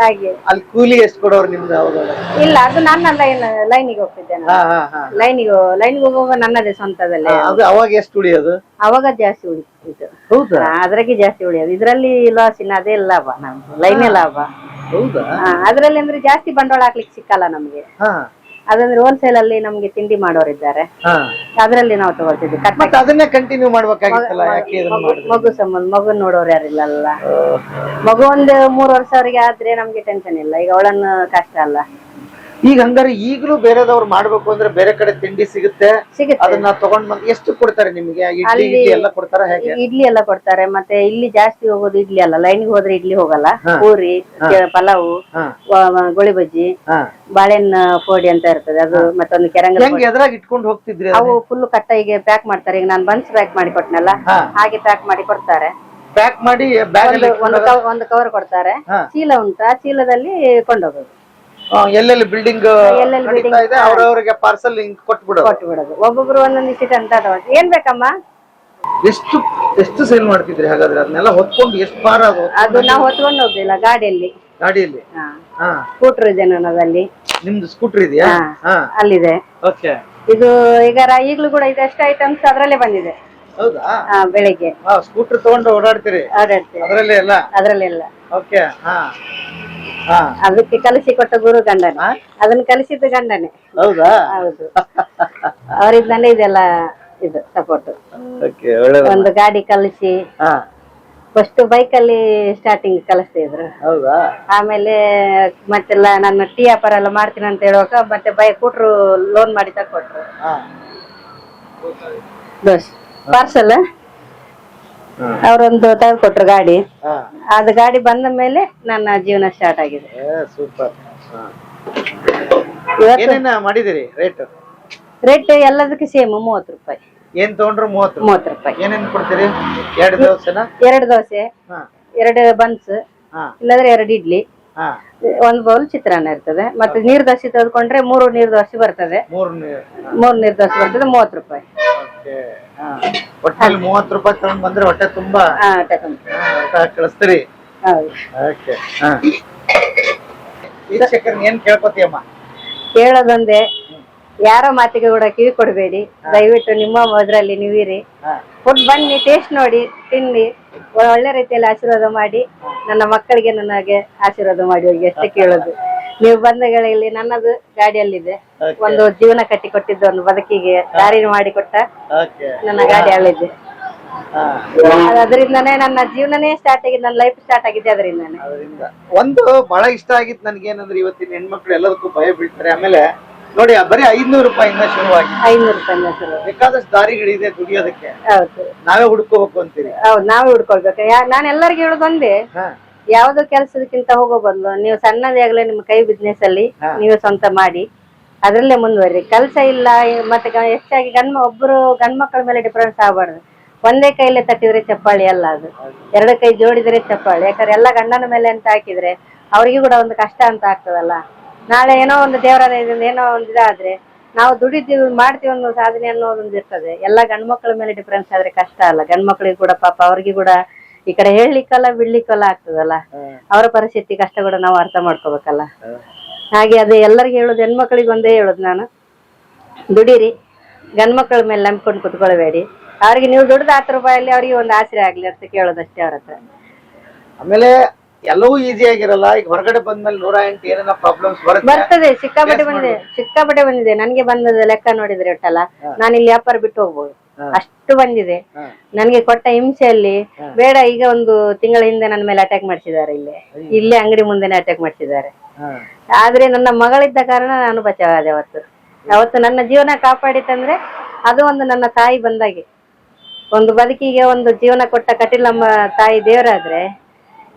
Speaker 1: ಹಾಗೆ.
Speaker 2: ಅಲ್ಲಿ ಕೂಲಿ ಎಷ್ಟು ಕೊಡೋರು ನಿಮ್ದು ಅವಾಗ?
Speaker 1: ಇಲ್ಲ ಅದು ನನ್ನ ಲೈನ್ ಲೈನಿಗೆ ಹೋಗ್ತಿದ್ದೆ ಲೈನಿಗೆ ಲೈನಿಗೆ ಹೋಗುವಾಗ ನನ್ನದೇ ಸ್ವಂತದಲ್ಲೇ.
Speaker 2: ಅದು ಅವಾಗ ಎಷ್ಟು ಉಳಿಯೋದು?
Speaker 1: ಅವಾಗ ಜಾಸ್ತಿ ಉಳಿತಿತ್ತು
Speaker 2: ಹೌದಾ?
Speaker 1: ಅದ್ರಾಗೆ ಜಾಸ್ತಿ ಉಳಿಯೋದು. ಇದ್ರಲ್ಲಿ ಲಾಸಿನ ಅದೇ ಲಾಭ ನಮ್ದು. ಲೈನೇ ಲಾಭ.
Speaker 2: ಹೌದಾ?
Speaker 1: ಅದ್ರಲ್ಲಿ ಅಂದ್ರೆ ಜಾಸ್ತಿ ಬಂಡವಾಳ ಹಾಕ್ಲಿಕ್ಕೆ ಸಿಕ್ಕಲ್ಲ ನಮ್ಗೆ. ಅದಂದ್ರೆ ಹೋಲ್ಸೇಲ್ ಅಲ್ಲಿ ನಮ್ಗೆ ತಿಂಡಿ ಮಾಡೋರಿದ್ದಾರೆ.
Speaker 2: ಇದ್ದಾರೆ
Speaker 1: ಅದ್ರಲ್ಲಿ ನಾವು ತಗೊಳ್ತಿದ್ವಿ.
Speaker 2: ಮತ್ತೆ ಅದನ್ನೇ ಕಂಟಿನ್ಯೂ ಮಾಡ್ಬೇಕಾಗಿತ್ತಲ್ಲ ಯಾಕೆ ಇದನ್ನ
Speaker 1: ಮಗು-
Speaker 2: ಮಾಡಿದ್ರಿ
Speaker 1: ಮಗು ಸಂಬಂಧ ಮಗು ನೋಡೋರು ಯಾರಿಲ್ಲಲ್ಲ. ಮಗು ಒಂದು ಮೂರು ವರ್ಷ ಅವರಿಗೆ ಆದ್ರೆ ನಮ್ಗೆ ಟೆನ್ಷನ್ ಇಲ್ಲ. ಈಗ ಅವಳನ್ನು ಕಷ್ಟ ಅಲ್ಲ.
Speaker 2: ಈಗ ಹಂಗಾರೆ ಈಗಲೂ ಬೇರೆದವ್ರು ಮಾಡ್ಬೇಕು ಅಂದ್ರೆ ಬೇರೆ ಕಡೆ ತಿಂಡಿ ಸಿಗುತ್ತೆ.
Speaker 1: ಸಿಗುತ್ತೆ.
Speaker 2: ಅದನ್ನ ತಗೊಂಡ್ ಬಂದ್ ಎಷ್ಟು ಕೊಡ್ತಾರೆ ನಿಮಗೆ? ಇಡ್ಲಿ
Speaker 1: ಅಲ್ಲಿ-
Speaker 2: ಎಲ್ಲ ಕೊಡ್ತಾರ ಹೇಗೆ?
Speaker 1: ಇಡ್ಲಿ ಎಲ್ಲ ಕೊಡ್ತಾರೆ. ಮತ್ತೆ ಇಲ್ಲಿ ಜಾಸ್ತಿ ಹೋಗೋದು ಇಡ್ಲಿ ಅಲ್ಲ. ಲೈನ್ಗೆ ಹೋದ್ರೆ ಇಡ್ಲಿ ಹೋಗಲ್ಲ.
Speaker 2: ಹಾ.
Speaker 1: ಪೂರಿ ಪಲಾವ್ ಪಲಾವು
Speaker 2: ಹಾ.
Speaker 1: ವ- ವ- ಗೋಳಿ ಬಜ್ಜಿ
Speaker 2: ಹಾ.
Speaker 1: ಬಾಳೆಹಣ್ಣು ಪೋಡಿ ಅಂತ ಇರ್ತದೆ. ಅದು ಮತ್ತೊಂದು ಕೆರಂಗಲ್
Speaker 2: ಹೆಂಗ್ ಎದ್ರಾಗ ಇಟ್ಕೊಂಡು ಹೋಗ್ತಿದ್ರಿ
Speaker 1: ಅವು ಫುಲ್ ಕಟ್ಟಾಗಿ ಈಗ ಪ್ಯಾಕ್ ಮಾಡ್ತಾರೆ. ಈಗ ನಾನು ಬನ್ಸ್ ಪ್ಯಾಕ್ ಮಾಡಿ ಕೊಟ್ನಲ್ಲ
Speaker 2: ಹಾ.
Speaker 1: ಹಾಗೆ ಪ್ಯಾಕ್ ಮಾಡಿ ಕೊಡ್ತಾರೆ.
Speaker 2: ಪ್ಯಾಕ್ ಮಾಡಿ ಬ್ಯಾಗ್
Speaker 1: ಒಂದು ಒಂದು ಕವ- ಒಂದು ಕವರ್ ಕೊಡ್ತಾರೆ.
Speaker 2: ಹಾ.
Speaker 1: ಚೀಲ ಉಂಟು ಆ ಚೀಲದಲ್ಲಿ ಕೊಂಡೋಗೋದು.
Speaker 2: ಎಲ್ಲೆಲ್ಲಿ ಬಿಲ್ಡಿಂಗ್
Speaker 1: ಎಲ್ಲೆಲ್ಲಿ ಬಿಲ್ಡಿಂಗ್
Speaker 2: ಇದೆ ಅವರವರಿಗೆ ಪಾರ್ಸಲ್ ಹಿಂಗ್ ಕೊಟ್ಬಿಡೋದು.
Speaker 1: ಕೊಟ್ಟು ಬಿಡೋದು ಒಬ್ಬೊಬ್ರು ಒಂದೊಂದು ಇಷ್ಟ ಅಂತ. ಏನ್ ಬೇಕಮ್ಮ?
Speaker 2: ಎಷ್ಟು ಎಷ್ಟು ಸೇಲ್ ಮಾಡ್ತಿದ್ರಿ ಹಾಗಾದ್ರೆ? ಅದನ್ನೆಲ್ಲ ಹೊತ್ಕೊಂಡು ಎಷ್ಟು ಭಾರ ಅದು
Speaker 1: ಅದು ನಾವು ಹೊತ್ಕೊಂಡು ಹೋಗ್ಲಿಲ್ಲ ಗಾಡಿಯಲ್ಲಿ.
Speaker 2: ಗಾಡಿಯಲ್ಲಿ?
Speaker 1: ಹಾ.
Speaker 2: ಹಾ.
Speaker 1: ಸ್ಕೂಟರ್ ಇದೆ ನನ್ನದಲ್ಲಿ
Speaker 2: ನಿಮ್ದು ಸ್ಕೂಟರ್ ಇದೆಯಾ?
Speaker 1: ಹಾ.
Speaker 2: ಹಾ.
Speaker 1: ಅಲ್ಲಿದೆ.
Speaker 2: ಓಕೆ
Speaker 1: ಇದು ಈಗ ರ- ಈಗ್ಲೂ ಕೂಡ ಇದೆ ಎಷ್ಟು ಐಟಮ್ಸ್ ಅದ್ರಲ್ಲೇ ಬಂದಿದೆ.
Speaker 2: ಹೌದಾ?
Speaker 1: ಹಾ ಬೆಳಿಗ್ಗೆ.
Speaker 2: ಸ್ಕೂಟರ್ ತಗೊಂಡು ಓಡಾಡ್ತೀರಿ?
Speaker 1: ಆಡಾಡ್ತೀವಿ
Speaker 2: ಅದರಲ್ಲೇ ಎಲ್ಲ?
Speaker 1: ಅದ್ರಲ್ಲೆಲ್ಲ
Speaker 2: ಓಕೆ ಹಾ.
Speaker 1: ಅದಕ್ಕೆ ಕಲಿಸಿ ಕೊಟ್ಟ ಗುರು ಗಂಡನೇ. ಅದನ್ನ ಕಲಿಸಿದ ಗಂಡನೇ.
Speaker 2: ಹೌದಾ?
Speaker 1: ಹೌದು. ಅವರಿಂದಲೇ ಇದೆಲ್ಲ ಇದು ಸಪೋರ್ಟ್ ಒಂದು ಗಾಡಿ ಕಲಿಸಿ. ಫಸ್ಟ್ ಬೈಕ್ ಬೈಕಲ್ಲಿ ಸ್ಟಾರ್ಟಿಂಗ್ ಕಲಿಸ್ತಾ
Speaker 2: ಇದ್ರು.
Speaker 1: ಆಮೇಲೆ ಮತ್ತೆಲ್ಲ ನಾನು ಟೀ ವ್ಯಾಪಾರ ಎಲ್ಲ ಮಾಡ್ತೀನಿ ಅಂತ ಹೇಳುವಾಗ ಮತ್ತೆ ಬೈಕ್ ಕೊಟ್ರು ಲೋನ್ ಮಾಡಿ ತಕೊಟ್ರು. ಪಾರ್ಸಲ್ ಅವರೊಂದು ತೆಗೆದುಕೊಟ್ರು ಗಾಡಿ. ಅದ ಗಾಡಿ ಬಂದ ಮೇಲೆ ನನ್ನ ಜೀವನ ಸ್ಟಾರ್ಟ್ ಆಗಿದೆ.
Speaker 2: ಸೂಪರ್
Speaker 1: ಇವತ್ತು
Speaker 2: ಏನೇನ ಮಾಡಿದಿರಿ ರೇಟ್
Speaker 1: ರೇಟ್ ಎಲ್ಲದಕ್ಕೆ ಸೇಮ್ ಮೂವತ್ತು ರೂಪಾಯಿ.
Speaker 2: ಏನ್ ತಗೊಂಡ್ರು ಮೂವತ್ತು?
Speaker 1: ಮೂವತ್ತು ರೂಪಾಯಿ.
Speaker 2: ಏನೇನು ಕೊಡ್ತೀರಿ? ಎರಡು ದೋಸೆನ?
Speaker 1: ಎರಡು ದೋಸೆ ಎರಡು ಬನ್ಸ್ ಇಲ್ಲಾಂದ್ರೆ ಎರಡು ಇಡ್ಲಿ. ಒಂದು ಬೌಲ್ ಚಿತ್ರಾನ್ನ ಇರ್ತದೆ. ಮತ್ತೆ ನೀರ್ ದೋಸೆ ತೆಗೆದುಕೊಂಡ್ರೆ ಮೂರು ನೀರ್ ದೋಸೆ ಬರ್ತದೆ.
Speaker 2: ಮೂರು
Speaker 1: ನೀರ್ ದೋಸೆ ಬರ್ತದೆ ಮೂವತ್ತು ರೂಪಾಯಿ.
Speaker 2: ಒಟ್ಟಲ್ಲಿ ಮೂವತ್ತು ರೂಪಾಯಿ ತಗೊಂಡ್ ಬಂದ್ರೆ ಹೊಟ್ಟೆ ತುಂಬಾ ಕಳಿಸ್ತೀರಿ. ಏನ್ ಕೇಳ್ಕೊತೀಯಮ್ಮ
Speaker 1: ಕೇಳೋದೊಂದೇ ಯಾರೋ ಮಾತಿಗೆ ಕೂಡ ಕಿವಿ ಕೊಡಬೇಡಿ. ದಯವಿಟ್ಟು ನಿಮ್ಮ ಅದ್ರಲ್ಲಿ ನೀವಿರಿ. ಫುಡ್ ಬನ್ನಿ ಟೇಸ್ಟ್ ನೋಡಿ ತಿನ್ನಿ. ಒಳ್ಳೆ ರೀತಿಯಲ್ಲಿ ಆಶೀರ್ವಾದ ಮಾಡಿ ನನ್ನ ಮಕ್ಕಳಿಗೆ ನನಗೆ ಆಶೀರ್ವಾದ ಮಾಡಿ ಹೋಗಿ ಅಷ್ಟೇ ಕೇಳೋದು. ನೀವು ಬಂದಗಳಲ್ಲಿ ನನ್ನದು ಗಾಡಿಯಲ್ಲಿದೆ. ಒಂದು ಜೀವನ ಕಟ್ಟಿ ಕೊಟ್ಟಿದ್ದು ಒಂದು ಬದುಕಿಗೆ ದಾರಿ ಮಾಡಿ ಕೊಟ್ಟ ನನ್ನ ಗಾಡಿ ಅಲ್ಲಿದೆ. ಅದರಿಂದನೇ ನನ್ನ ಜೀವನನೇ ಸ್ಟಾರ್ಟ್ ಆಗಿದೆ ನನ್ನ ಲೈಫ್ ಸ್ಟಾರ್ಟ್ ಆಗಿದೆ ಅದರಿಂದನೇ.
Speaker 2: ಅದರಿಂದ. ಒಂದು ಬಹಳ ಇಷ್ಟ ಆಗಿತ್ತು ನನ್ಗೆ ಏನಂದ್ರೆ ಇವತ್ತಿನ ಹೆಣ್ಮಕ್ಳು ಎಲ್ಲದಕ್ಕೂ ಭಯ ಬೀಳ್ತಾರೆ. ಆಮೇಲೆ ನೋಡಿ ಬರೀ ಐದ್ನೂರು ರೂಪಾಯಿಂದ ಶುರುವಾಗಿ.
Speaker 1: ಐನೂರು ರೂಪಾಯಿಂದ ಶುರು.
Speaker 2: ಬೇಕಾದಷ್ಟು ದಾರಿಗಳಿದೆ ದುಡಿಯೋದಕ್ಕೆ.
Speaker 1: ಹೌದು.
Speaker 2: ನಾವೇ ಹುಡ್ಕೋಬೇಕು ಅಂತೀರಿ.
Speaker 1: ಹೌದು ನಾವೇ ಹುಡ್ಕೊಳ್ಬೇಕು. ಯಾ ನಾನು ಎಲ್ಲರಿಗೂ ಹೇಳೋದೊಂದೇ
Speaker 2: ಹಾ.
Speaker 1: ಯಾವ್ದೋ ಕೆಲಸದಕ್ಕಿಂತ ಹೋಗೋ ಬದಲು ನೀವು ಸಣ್ಣದೇ ಆಗ್ಲೇ ನಿಮ್ಮ ಕೈ ಬಿಸ್ನೆಸ್ ಅಲ್ಲಿ
Speaker 2: ಹಾ.
Speaker 1: ನೀವು ಸ್ವಂತ ಮಾಡಿ ಅದ್ರಲ್ಲೇ ಮುಂದುವರಿ ಕೆಲಸ ಇಲ್ಲ ಮತ್ತೆ ಗ- ಹೆಚ್ಚಾಗಿ ಗಂಡ್ ಒಬ್ರು ಗಂಡ್ ಮಕ್ಕಳ ಮೇಲೆ ಡಿಫರೆನ್ಸ್ ಆಗಬಾರ್ದು. ಒಂದೇ ಕೈಲೇ ತಟ್ಟಿದ್ರೆ ಚಪ್ಪಾಳಿ ಅಲ್ಲ ಅದು. ಎರಡು ಕೈ ಜೋಡಿದ್ರೆ ಚಪ್ಪಾಳಿ. ಯಾಕಂದ್ರೆ ಎಲ್ಲ ಗಂಡನ ಮೇಲೆ ಅಂತ ಹಾಕಿದ್ರೆ ಅವ್ರಿಗೂ ಕೂಡ ಒಂದು ಕಷ್ಟ ಅಂತ ಆಗ್ತದಲ್ಲ. ನಾಳೆ ಏನೋ ಒಂದು ದೇವರ ಇದರಿಂದ ಏನೋ ಒಂದು ಇದಾದ್ರೆ ನಾವು ದುಡಿತೀವಿ ಮಾಡ್ತೀವಿ ಅನ್ನೋ ಸಾಧನೆ ಅನ್ನೋದೊಂದು ಇರ್ತದೆ. ಎಲ್ಲ ಗಂಡ್ ಮಕ್ಕಳ ಮೇಲೆ ಡಿಫರೆನ್ಸ್ ಆದ್ರೆ ಕಷ್ಟ ಅಲ್ಲ. ಗಂಡ್ ಮಕ್ಕಳಿಗೆ ಕೂಡ ಪಾಪ ಅವ್ರಿಗೆ ಕೂಡ ಈ ಕಡೆ ಹೇಳಲಿಕ್ಕಲ್ಲ ಬಿಡ್ಲಿಕ್ಕಲ್ಲ ಆಗ್ತದಲ್ಲ. ಅವರ ಪರಿಸ್ಥಿತಿ ಕಷ್ಟ ಕೂಡ ನಾವು ಅರ್ಥ ಮಾಡ್ಕೋಬೇಕಲ್ಲ. ಹಾಗೆ ಅದೇ ಎಲ್ಲರಿಗೂ ಹೇಳೋದು ಹೆಣ್ಮಕ್ಳಿಗೆ ಒಂದೇ ಹೇಳೋದು ನಾನು. ದುಡೀರಿ ಗಂಡು ಮಕ್ಕಳ ಮೇಲೆ ನಂಬ್ಕೊಂಡು ಕುತ್ಕೊಳ್ಬೇಡಿ. ಅವ್ರಿಗೆ ನೀವು ದುಡ್ದು ಹತ್ತು ರೂಪಾಯಲ್ಲಿ ಅವ್ರಿಗೆ ಒಂದು ಆಸರೆ ಆಗ್ಲಿ ಅಂತ ಕೇಳೋದಷ್ಟೇ ಅವ್ರ ಹತ್ರ.
Speaker 2: ಆಮೇಲೆ ಎಲ್ಲವೂ ಈಸಿ ಆಗಿರಲ್ಲ. ಈಗ ಹೊರಗಡೆ ಬಂದ್ಮೇಲೆ ನೂರ ಎಂಟು ಏನೇನ ಪ್ರಾಬ್ಲಮ್ಸ್ ಬರುತ್ತೆ.
Speaker 1: ಬರ್ತದೆ ಸಿಕ್ಕಾಪಟ್ಟೆ ಬಂದಿದೆ ಸಿಕ್ಕಾಪಟ್ಟೆ ಬಂದಿದೆ. ನನ್ಗೆ ಬಂದದ ಲೆಕ್ಕ ನೋಡಿದ್ರೆ ಒಟ್ಟಲ್ಲ. ನಾನು ಇಲ್ಲಿ ವ್ಯಾಪಾರ ಬಿಟ್ಟು ಹೋಗ್ಬೋದು. ಅಷ್ಟು ಬಂದಿದೆ. ನನ್ಗೆ ಕೊಟ್ಟ ಹಿಂಸೆಯಲ್ಲಿ ಬೇಡ ಈಗ ಒಂದು ತಿಂಗಳ ಹಿಂದೆ ನನ್ನ ಮೇಲೆ ಅಟ್ಯಾಕ್ ಮಾಡಿಸಿದ್ದಾರೆ ಇಲ್ಲಿ. ಇಲ್ಲೇ ಅಂಗಡಿ ಮುಂದೆನೆ ಅಟ್ಯಾಕ್ ಮಾಡಿಸಿದ್ದಾರೆ. ಆದ್ರೆ ನನ್ನ ಮಗಳಿದ್ದ ಕಾರಣ ನಾನು ಬಚಾವಾದೆ ಅವತ್ತು. ಅವತ್ತು ನನ್ನ ಜೀವನ ಕಾಪಾಡಿತಂದ್ರೆ ಅದು ಒಂದು ನನ್ನ ತಾಯಿ ಬಂದಾಗೆ. ಒಂದು ಬದುಕಿಗೆ ಒಂದು ಜೀವನ ಕೊಟ್ಟ ಕಟೀಲಮ್ಮ ತಾಯಿ ದೇವರಾದ್ರೆ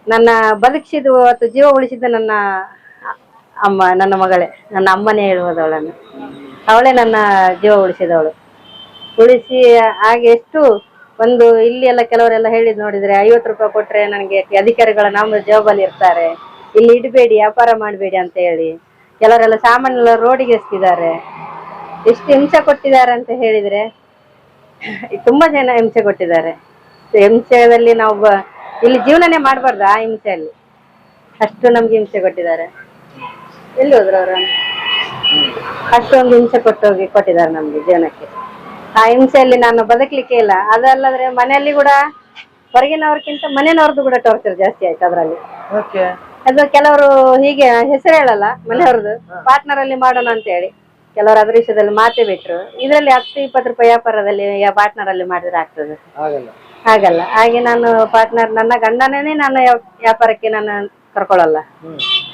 Speaker 1: ನನ್ನ ಬದುಕಿಸಿದ ಅಥವಾ ಜೀವ ಉಳಿಸಿದ ನನ್ನ ಅಮ್ಮ, ನನ್ನ ಮಗಳೇ, ನನ್ನ ಅಮ್ಮನೇ ಹೇಳುವುದವಳನ್ನು. ಅವಳೇ ನನ್ನ ಜೀವ ಉಳಿಸಿದವಳು. ಉಳಿಸಿ ಹಾಗೆ ಎಷ್ಟು ಒಂದು ಇಲ್ಲಿ ಎಲ್ಲ ಕೆಲವರೆಲ್ಲ ಹೇಳಿದ್ ನೋಡಿದ್ರೆ ಐವತ್ತು ರೂಪಾಯಿ ಕೊಟ್ರೆ ನನಗೆ ಅಧಿಕಾರಿಗಳ ನಮ್ಮ ಜವಾಬಲ್ಲಿ ಇರ್ತಾರೆ. ಇಲ್ಲಿ ಇಡಬೇಡಿ, ವ್ಯಾಪಾರ ಮಾಡಬೇಡಿ ಅಂತ ಹೇಳಿ ಕೆಲವರೆಲ್ಲ ಸಾಮಾನ್ಯ ರೋಡಿಗೆ ಎಸ್ತಿದ್ದಾರೆ ಎಷ್ಟು ಹಿಂಸೆ ಕೊಟ್ಟಿದ್ದಾರೆ ಅಂತ ಹೇಳಿದ್ರೆ ತುಂಬಾ ಜನ ಹಿಂಸೆ ಕೊಟ್ಟಿದ್ದಾರೆ. ಹಿಂಸೆದಲ್ಲಿ ನಾವು ಇಲ್ಲಿ ಜೀವನನೇ ಮಾಡಬಾರ್ದು ಆ ಹಿಂಸೆಯಲ್ಲಿ? ಅಷ್ಟು ನಮ್ಗೆ ಹಿಂಸೆ ಕೊಟ್ಟಿದ್ದಾರೆ. ಎಲ್ಲಿ ಹೋದ್ರು ಅವರು? ಅಷ್ಟೊಂದು ಹಿಂಸೆ ಕೊಟ್ಟೋಗಿ ಕೊಟ್ಟಿದ್ದಾರೆ ನಮ್ಗೆ ಜೀವನಕ್ಕೆ. ಆ ಹಿಂಸೆಯಲ್ಲಿ ನಾನು ಬದುಕಲಿಕ್ಕೆ ಇಲ್ಲ. ಅದಲ್ಲದ್ರೆ ಮನೆಯಲ್ಲಿ ಕೂಡ ಹೊರಗಿನವ್ರಕ್ಕಿಂತ ಮನೆಯವ್ರದ್ದು ಕೂಡ ಟಾರ್ಚರ್ ಜಾಸ್ತಿ ಆಯ್ತು ಅದರಲ್ಲಿ. ಅದು ಕೆಲವರು ಹೀಗೆ ಹೆಸರು ಹೇಳಲ್ಲ ಮನೆಯವ್ರದ್ದು. ಪಾರ್ಟ್ನರ್ ಅಲ್ಲಿ ಮಾಡೋಣ ಅಂತ ಹೇಳಿ ಕೆಲವರು ಅದ್ರ ವಿಷಯದಲ್ಲಿ ಮಾತೇ ಬಿಟ್ರು. ಇದರಲ್ಲಿ ಹತ್ತು ಇಪ್ಪತ್ತು ರೂಪಾಯಿ ವ್ಯಾಪಾರದಲ್ಲಿ ಪಾರ್ಟ್ನರ್ ಅಲ್ಲಿ ಮಾಡಿದ್ರೆ ಆಗ್ತದೆ. ಹಾಗಲ್ಲ. ಹಾಗೆ ನಾನು ಪಾರ್ಟ್ನರ್ ನನ್ನ ಗಂಡನೇ ನಾನು ವ್ಯಾಪಾರಕ್ಕೆ ನಾನು ಕರ್ಕೊಳ್ಳಲ್ಲ.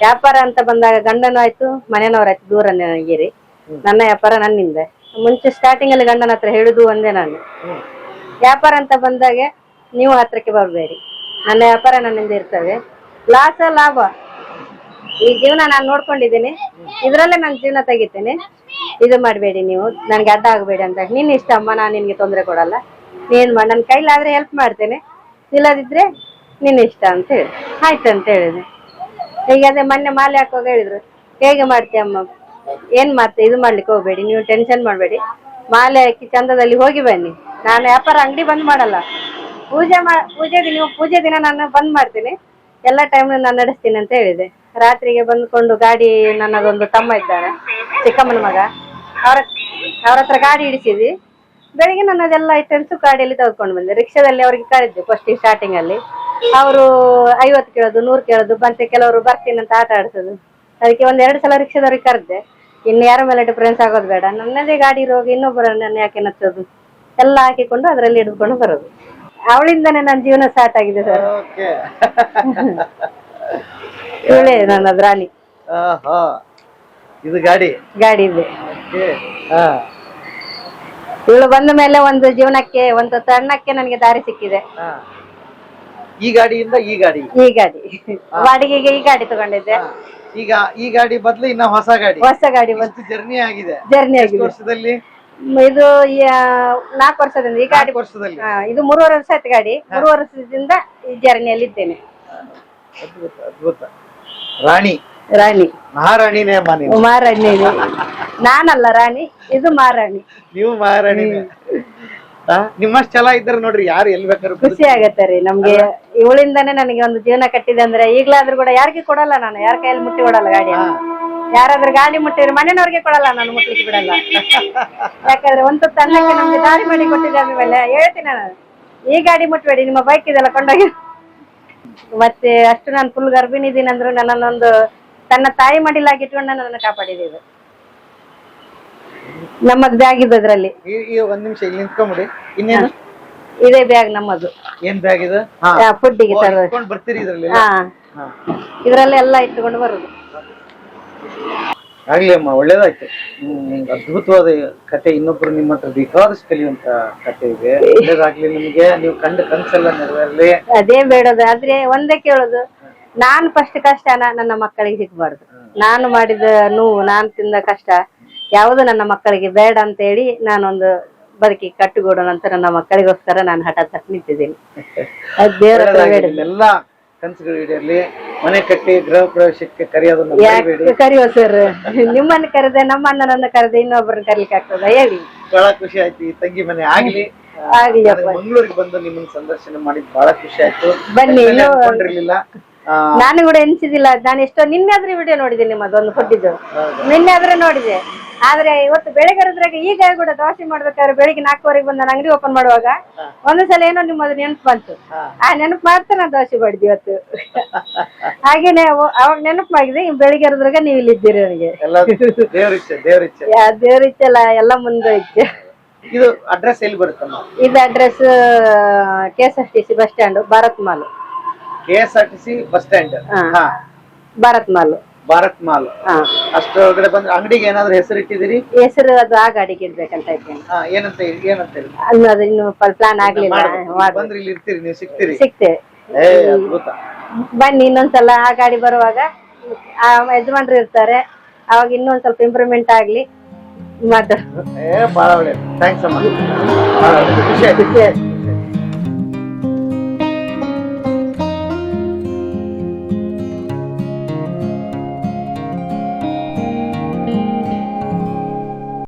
Speaker 1: ವ್ಯಾಪಾರ ಅಂತ ಬಂದಾಗ ಗಂಡನೂ ಆಯ್ತು ಮನೆಯವರಾಯ್ತು ದೂರ ನನಗಿರಿ ನನ್ನ ವ್ಯಾಪಾರ ನನ್ನಿಂದ. ಮುಂಚೆ ಸ್ಟಾರ್ಟಿಂಗ್ ಅಲ್ಲಿ ಗಂಡನ ಹತ್ರ ಹೇಳುದು ಒಂದೇ ನಾನು. ವ್ಯಾಪಾರ ಅಂತ ಬಂದಾಗ ನೀವು ಹತ್ರಕ್ಕೆ ಬರಬೇಡಿ. ನನ್ನ ವ್ಯಾಪಾರ ನನ್ನಿಂದ ಇರ್ತವೆ. ಲಾಸ ಲಾಭ. ಈ ಜೀವನ ನಾನು ನೋಡ್ಕೊಂಡಿದ್ದೀನಿ. ಇದರಲ್ಲೇ ನಾನು ಜೀವನ ತೆಗಿತೇನೆ. ಇದು ಮಾಡಬೇಡಿ ನೀವು. ನನಗೆ ಅಡ್ಡ ಆಗಬೇಡಿ ಅಂತ. ನಿನ್ನ ಇಷ್ಟ ಅಮ್ಮ ನಾನು ನಿನ್ಗೆ ತೊಂದರೆ ಕೊಡಲ್ಲ. ನೀನು ಮಾಡಿ ನನ್ನ ಕೈಲಾದ್ರೆ ಹೆಲ್ಪ್ ಮಾಡ್ತೇನೆ. ಇಲ್ಲದಿದ್ರೆ ನಿನ್ನ ಇಷ್ಟ ಅಂತ ಹೇಳಿ. ಆಯ್ತಂತ ಹೇಳಿದೆ. ಈಗ ಅದೇ ಮೊನ್ನೆ ಮಾಲೆ ಹಾಕುವಾಗ ಹೇಳಿದ್ರು, ಹೇಗೆ ಮಾಡ್ತೀಯ ಅಮ್ಮ? ಏನ್ ಮಾಡ್ತೇ ಇದು ಮಾಡ್ಲಿಕ್ಕೆ ಹೋಗ್ಬೇಡಿ, ನೀವು ಟೆನ್ಷನ್ ಮಾಡಬೇಡಿ. ಮಾಲೆ ಹಾಕಿ ಚಂದದಲ್ಲಿ ಹೋಗಿ ಬನ್ನಿ. ನಾನು ವ್ಯಾಪಾರ ಅಂಗಡಿ ಬಂದ್ ಮಾಡಲ್ಲ. ಪೂಜೆ ಮಾ ಪೂಜೆ ದಿನ ಪೂಜೆ ದಿನ ನಾನು ಬಂದ್ ಮಾಡ್ತೀನಿ. ಎಲ್ಲ ಟೈಮ್ ನಾನು ನಡೆಸ್ತೀನಿ ಅಂತ ಹೇಳಿದೆ. ರಾತ್ರಿಗೆ ಬಂದ್ಕೊಂಡು ಗಾಡಿ ನನ್ನದೊಂದು ತಮ್ಮ ಇದ್ದಾನೆ, ಚಿಕ್ಕಮ್ಮನ ಮಗ. ಅವ್ರ ಅವ್ರ ಹತ್ರ ಗಾಡಿ ಇಡಿಸಿದ್ವಿ. ಬೆಳಿಗ್ಗೆ ನಾನು ಅದೆಲ್ಲ ಐಟಮ್ಸ್ ಗಾಡಿಯಲ್ಲಿ ತೆಗೆದುಕೊಂಡು ಬಂದೆ. ರಿಕ್ಷಾದಲ್ಲಿ ಅವ್ರಿಗೆ ಕರೆದ್ದು ಫಸ್ಟ್ ಸ್ಟಾರ್ಟಿಂಗ್ ಅಲ್ಲಿ. ಅವರು ಐವತ್ತು ಕೇಳೋದು ನೂರು ಕೇಳೋದು ಬಂತೆ ಕೆಲವರು ಬರ್ತೀನಿ ಅಂತ ಆಟ ಆಡ್ಸೋದು. ಅದಕ್ಕೆ ಒಂದ್ ಎರಡು ಸಲ ರಿಕ್ಷಾದವ್ರಿಗೆ ಕರೆದೆ. ಇನ್ನು ಯಾರ ಮೇಲೆ ಡಿಫ್ರೆನ್ಸ್ ಆಗೋದು ಬೇಡ. ನನ್ನದೇ ಗಾಡಿ ಹೋಗಿ ಇನ್ನೊಬ್ಬರು ನನ್ನ ಯಾಕೆ ನಚ್ಚೋದು? ಎಲ್ಲ ಹಾಕಿಕೊಂಡು ಅದರಲ್ಲಿ ಹಿಡಿದುಕೊಂಡು ಬರೋದು. ಅವಳಿಂದನೇ ನನ್ನ ಜೀವನ ಸ್ಟಾರ್ಟ್ ಆಗಿದೆ ಸರ್ ಇವಳೇ ನನ್ನ ರಾಣಿ.
Speaker 2: ಇದು ಗಾಡಿ?
Speaker 1: ಗಾಡಿ ಇದೆ.
Speaker 2: ಹಾ.
Speaker 1: ಇವಳು ಬಂದ ಮೇಲೆ ಒಂದು ಜೀವನಕ್ಕೆ ಒಂದು ತಣ್ಣಕ್ಕೆ ನನಗೆ ದಾರಿ ಸಿಕ್ಕಿದೆ.
Speaker 2: ಹಾ. ಈ ಗಾಡಿಯಿಂದ ಈ ಗಾಡಿ.
Speaker 1: ಈ ಗಾಡಿ. ಬಾಡಿಗೆಗೆ ಈ ಗಾಡಿ ತಗೊಂಡಿದ್ದೆ.
Speaker 2: ಹಾ. ಈಗ ಈ ಗಾಡಿ ಬದಲು ಇನ್ನ ಹೊಸ ಗಾಡಿ.
Speaker 1: ಹೊಸ ಗಾಡಿ ಬಂತು
Speaker 2: ಜರ್ನಿ ಆಗಿದೆ.
Speaker 1: ಜರ್ನಿ
Speaker 2: ಎಷ್ಟು
Speaker 1: ಆಗಿದೆ.
Speaker 2: ವರ್ಷದಲ್ಲಿ?
Speaker 1: ಮ್, ಇದು ನಾಲ್ಕು ವರ್ಷದಿಂದ ಈ ಗಾಡಿ
Speaker 2: ನಾಲ್ಕು ವರ್ಷದಲ್ಲಿ.
Speaker 1: ಹಾ, ಇದು ಮೂರುವರೆ ವರ್ಷ ಆಯ್ತು ಗಾಡಿ. ಮೂರುವರೆ ವರ್ಷದಿಂದ ಈ ಜರ್ನಿಯಲ್ಲಿ ಇದ್ದೇನೆ
Speaker 2: ಅದ್ಭುತ ಅದ್ಭುತ. ರಾಣಿ
Speaker 1: ರಾಣಿ.
Speaker 2: ಮಹಾರಾಣಿನೇ ಅಮ್ಮ ನೀವು
Speaker 1: ಮಹಾರಾಣಿ ನಾನಲ್ಲ ರಾಣಿ ಇದು ಮಹಾರಾಣಿ.
Speaker 2: ನೀವು ಮಹಾರಾಣಿ ನಿಮ್ಮಷ್ಟು ಛಲ ಇದ್ರೆ ನೋಡ್ರಿ ಯಾರು ಎಲ್ಲಿ ಬೇಕಾದ್ರು
Speaker 1: ಖುಷಿ ಆಗತ್ತೆ ರೀ ನಮ್ಗೆ. ಇವಳಿಂದಾನೇ ನನಗೆ ಒಂದು ಜೀವನ ಕಟ್ಟಿದೆ ಅಂದ್ರೆ ಈಗ್ಲಾದ್ರೂ ಕೂಡ ಯಾರಿಗೆ ಕೊಡಲ್ಲ ನಾನು. ಯಾರ ಕೈಯಲ್ಲಿ ಮುಟ್ಟಿ ಕೊಡಲ್ಲ ಗಾಡಿ ಯಾರಾದ್ರೂ ಗಾಡಿ ಮುಟ್ಟಿದ್ರೆ ಮನೆಯವ್ರಿಗೆ ಕೊಡಲ್ಲ ನಾನು ಮುಟ್ಲಿಕ್ಕೆ ಬಿಡಲ್ಲ. ಯಾಕಂದ್ರೆ ಒಂದು ತನ್ನಕ್ಕೆ ನಮ್ಗೆ ದಾರಿ ಮಾಡಿ ಕೊಟ್ಟಿದ್ದೆ ಆಮೇಲೆ ಹೇಳ್ತೀನಿ ನಾನು. ಈ ಗಾಡಿ ಮುಟ್ಬೇಡಿ ನಿಮ್ಮ ಬೈಕ್ ಇದೆಲ್ಲ ಕೊಂಡೋಗಿ. ಮತ್ತೆ ಅಷ್ಟು ನಾನು ಫುಲ್ ಗರ್ಭಿಣಿ ಇದೀನಿ ಅಂದ್ರೆ ನನ್ನನ್ನೊಂದು ತನ್ನ ತಾಯಿ ಮಡಿಲಾಗಿ ಇಟ್ಕೊಂಡು ನನ್ನನ್ನು ಕಾಪಾಡಿದೆ ನಮ್ಮದು ಬ್ಯಾಗ್ ಇದೆ ಅದರಲ್ಲಿ.
Speaker 2: ಒಂದ್ ನಿಮಿಷ ಇಲ್ಲಿ ನಿಂತ್ಕೊಂಬಿಡಿ. ಇನ್ನೇನು?
Speaker 1: ಇದೇ ಬ್ಯಾಗ್ ನಮ್ಮದು.
Speaker 2: ಏನ್ ಬ್ಯಾಗ್ ಇದು?
Speaker 1: ಫುಡ್ಡಿಗೆ
Speaker 2: ಇಟ್ಕೊಂಡ್ ಬರ್ತೀರಿ ಇದರಲ್ಲಿ.
Speaker 1: ಇದ್ರಲ್ಲೇ ಎಲ್ಲ ಇಟ್ಕೊಂಡು ಬರುದು.
Speaker 2: ಆಗ್ಲಿ ಅಮ್ಮ ಒಳ್ಳೇದಾಯ್ತು. ಅದ್ಭುತವಾದ ಕತೆ ಇನ್ನೊಬ್ರು ನಿಮ್ಮ ಹತ್ರ ಬೇಕಾದಷ್ಟು ಕಲಿಯುವಂತ ಕತೆ ಇದೆ. ಒಳ್ಳೇದಾಗ್ಲಿ ನಿಮ್ಗೆ. ನೀವು ಕಂಡ ಕನ್ಸೆಲ್ಲ ನೆರವೇರ್ಲಿ.
Speaker 1: ಅದೇ ಬೇಡದು. ಆದ್ರೆ ಒಂದೇ ಕೇಳೋದು. ನಾನು ಫಸ್ಟ್ ಕಷ್ಟನ ನನ್ನ ಮಕ್ಕಳಿಗೆ ಸಿಗ್ಬಾರ್ದು. ನಾನು ಮಾಡಿದ ನೋವು ನಾನ್ ತಿಂದ ಕಷ್ಟ ಯಾವುದು ನನ್ನ ಮಕ್ಕಳಿಗೆ ಬೇಡ ಅಂತ ಹೇಳಿ ನಾನೊಂದು ಬದುಕಿ ಕಟ್ಟುಗೂಡೋಣ ಅಂತ ನನ್ನ ಮಕ್ಕಳಿಗೋಸ್ಕರ ನಾನು ಹಠ ತಕ್ಕ ನಿಂತಿದ್ದೀನಿ. ಅದ್ ದೇವ್ರ ಹತ್ರ ಬೇಡ
Speaker 2: ನಿಮ್ಮೆಲ್ಲ ಕನಸುಗಳು ಈಡೇರ್ಲಿ. ಮನೆ ಕಟ್ಟಿ ಗೃಹ ಪ್ರವೇಶಕ್ಕೆ ಕರೆಯೋದನ್ನ ಮರಿಬೇಡಿ.
Speaker 1: ಯಾಕೆ ಕರೆಯುವ ಸರ್ ನಿಮ್ಮನ್ನ ಕರೆದೆ ನಮ್ಮ ಅಣ್ಣನನ್ನ ಕರೆದೆ ಇನ್ನೊಬ್ಬರನ್ನ ಕರೀಲಿಕ್ಕೆ ಆಗ್ತದ? ಹೇಳಿ.
Speaker 2: ಬಹಳ ಖುಷಿ ಆಯ್ತು ಈ ತಂಗಿ ಮನೆ ಆಗ್ಲಿ.
Speaker 1: ಆಗ್ಲಿ.
Speaker 2: ಮಂಗಳೂರಿಗೆ ಬಂದು ನಿಮ್ಮನ್ನ ಸಂದರ್ಶನ ಮಾಡಿದ್ ಬಹಳ ಖುಷಿ ಆಯ್ತು.
Speaker 1: ಬನ್ನಿ,
Speaker 2: ಯಾಕಂದ್ರೆ ಅನ್ಕೊಂಡಿರ್ಲಿಲ್ಲ
Speaker 1: ನಾನು ಕೂಡ ಎನ್ಸಿದಿಲ್ಲ ನಾನು ಎಷ್ಟೋ ನಿನ್ನೆ ಆದ್ರೆ ವಿಡಿಯೋ ನೋಡಿದೆ ನಿಮ್ಮದೊಂದು ಹುಟ್ಟಿದ್ದು ನಿನ್ನೆ ಆದ್ರೆ ನೋಡಿದೆ. ಆದ್ರೆ ಇವತ್ತು ಬೆಳಗ್ಗೆ ಇದ್ರಾಗ ಈಗ ಕೂಡ ದೋಸೆ ಮಾಡ್ಬೇಕಾದ್ರೆ ಬೆಳಿಗ್ಗೆ ನಾಲ್ಕುವರೆಗೆ ಬಂದ ನಾನು ಅಂಗಡಿ ಓಪನ್ ಮಾಡುವಾಗ ಒಂದು ಸಲ ಏನೋ ನಿಮ್ಮದು ನೆನಪು ಬಂತು. ಆ ನೆನಪು ಮಾಡ್ತಾ ನಾನು ದೋಸೆ ಮಾಡಿದ್ವಿ ಇವತ್ತು. ಹಾಗೇನೆ ಅವ- ಅವಾಗ ನೆನಪು ಮಾಡಿದೆ ಬೆಳಿಗ್ಗೆ ಇರೋದ್ರಾಗ ನೀವು ಇಲ್ಲಿದ್ದೀರಿ ನನಗೆ. ದೇವ್ರ ಇಚ್ಚಲ್ಲ ಎಲ್ಲ ಮುಂದೆ
Speaker 2: ಇದು ಅಡ್ರೆಸ್ ಎಲ್ಲಿ ಬರುತ್ತಮ್ಮ
Speaker 1: ಇದು address K S F T C bus stand Bharat mall
Speaker 2: K S R T C bus stand
Speaker 1: ಹಾ.
Speaker 2: ಹಾ.
Speaker 1: ಭಾರತ್ ಮಾಲ್
Speaker 2: ಭಾರತ್ ಮಾಲ್
Speaker 1: ಹಾ.
Speaker 2: ಅಷ್ಟೊಳಗಡೆ ಬಂದ್ರೆ ಅಂಗಡಿಗೆ ಏನಾದ್ರು ಹೆಸರು ಇಟ್ಟಿದ್ದೀರಿ?
Speaker 1: ಹೆಸರು ಅದು ಆ ಗಾಡಿಗೆ ಇಡ್ಬೇಕಂತ ಇದ್ದೇನೆ.
Speaker 2: ಹಾ ಏನಂತ ಏನಂತ ಹೇಳಿ?
Speaker 1: ಅಲ್ಲ ಅದು ಇನ್ನು ಪ್ಲಾನ್ ಆಗ್ಲಿಲ್ಲ.
Speaker 2: ಮಾಡ್ಬೇಕು.
Speaker 1: ಮಾಡ್ಬೇಕು.
Speaker 2: ಬಂದ್ರೆ ಇಲ್ಲಿ ಇರ್ತೀರಿ ನೀವು ಸಿಗ್ತೀರಿ.
Speaker 1: ಸಿಗ್ತೇವೆ.
Speaker 2: ಏ ಅದ್ಭುತ.
Speaker 1: ಬನ್ನಿ ಇನ್ನೊಂದ್ಸಲ ಆ ಗಾಡಿ ಬರುವಾಗ ಆ ಯಜಮಾನ್ರು ಇರ್ತಾರೆ. ಅವಾಗ ಇನ್ನೊಂದ್ ಸ್ವಲ್ಪ ಇಂಪ್ರೂವ್ಮೆಂಟ್ ಆಗ್ಲಿ. ಮಾತಾಡ
Speaker 2: ಏ ಬಹಳ ಒಳ್ಳೆ ಥ್ಯಾಂಕ್ಸ್ ಅಮ್ಮ. ಬಹಳ ಒಳ್ಳೆ. ಖುಷಿ ಆಯ್ತು.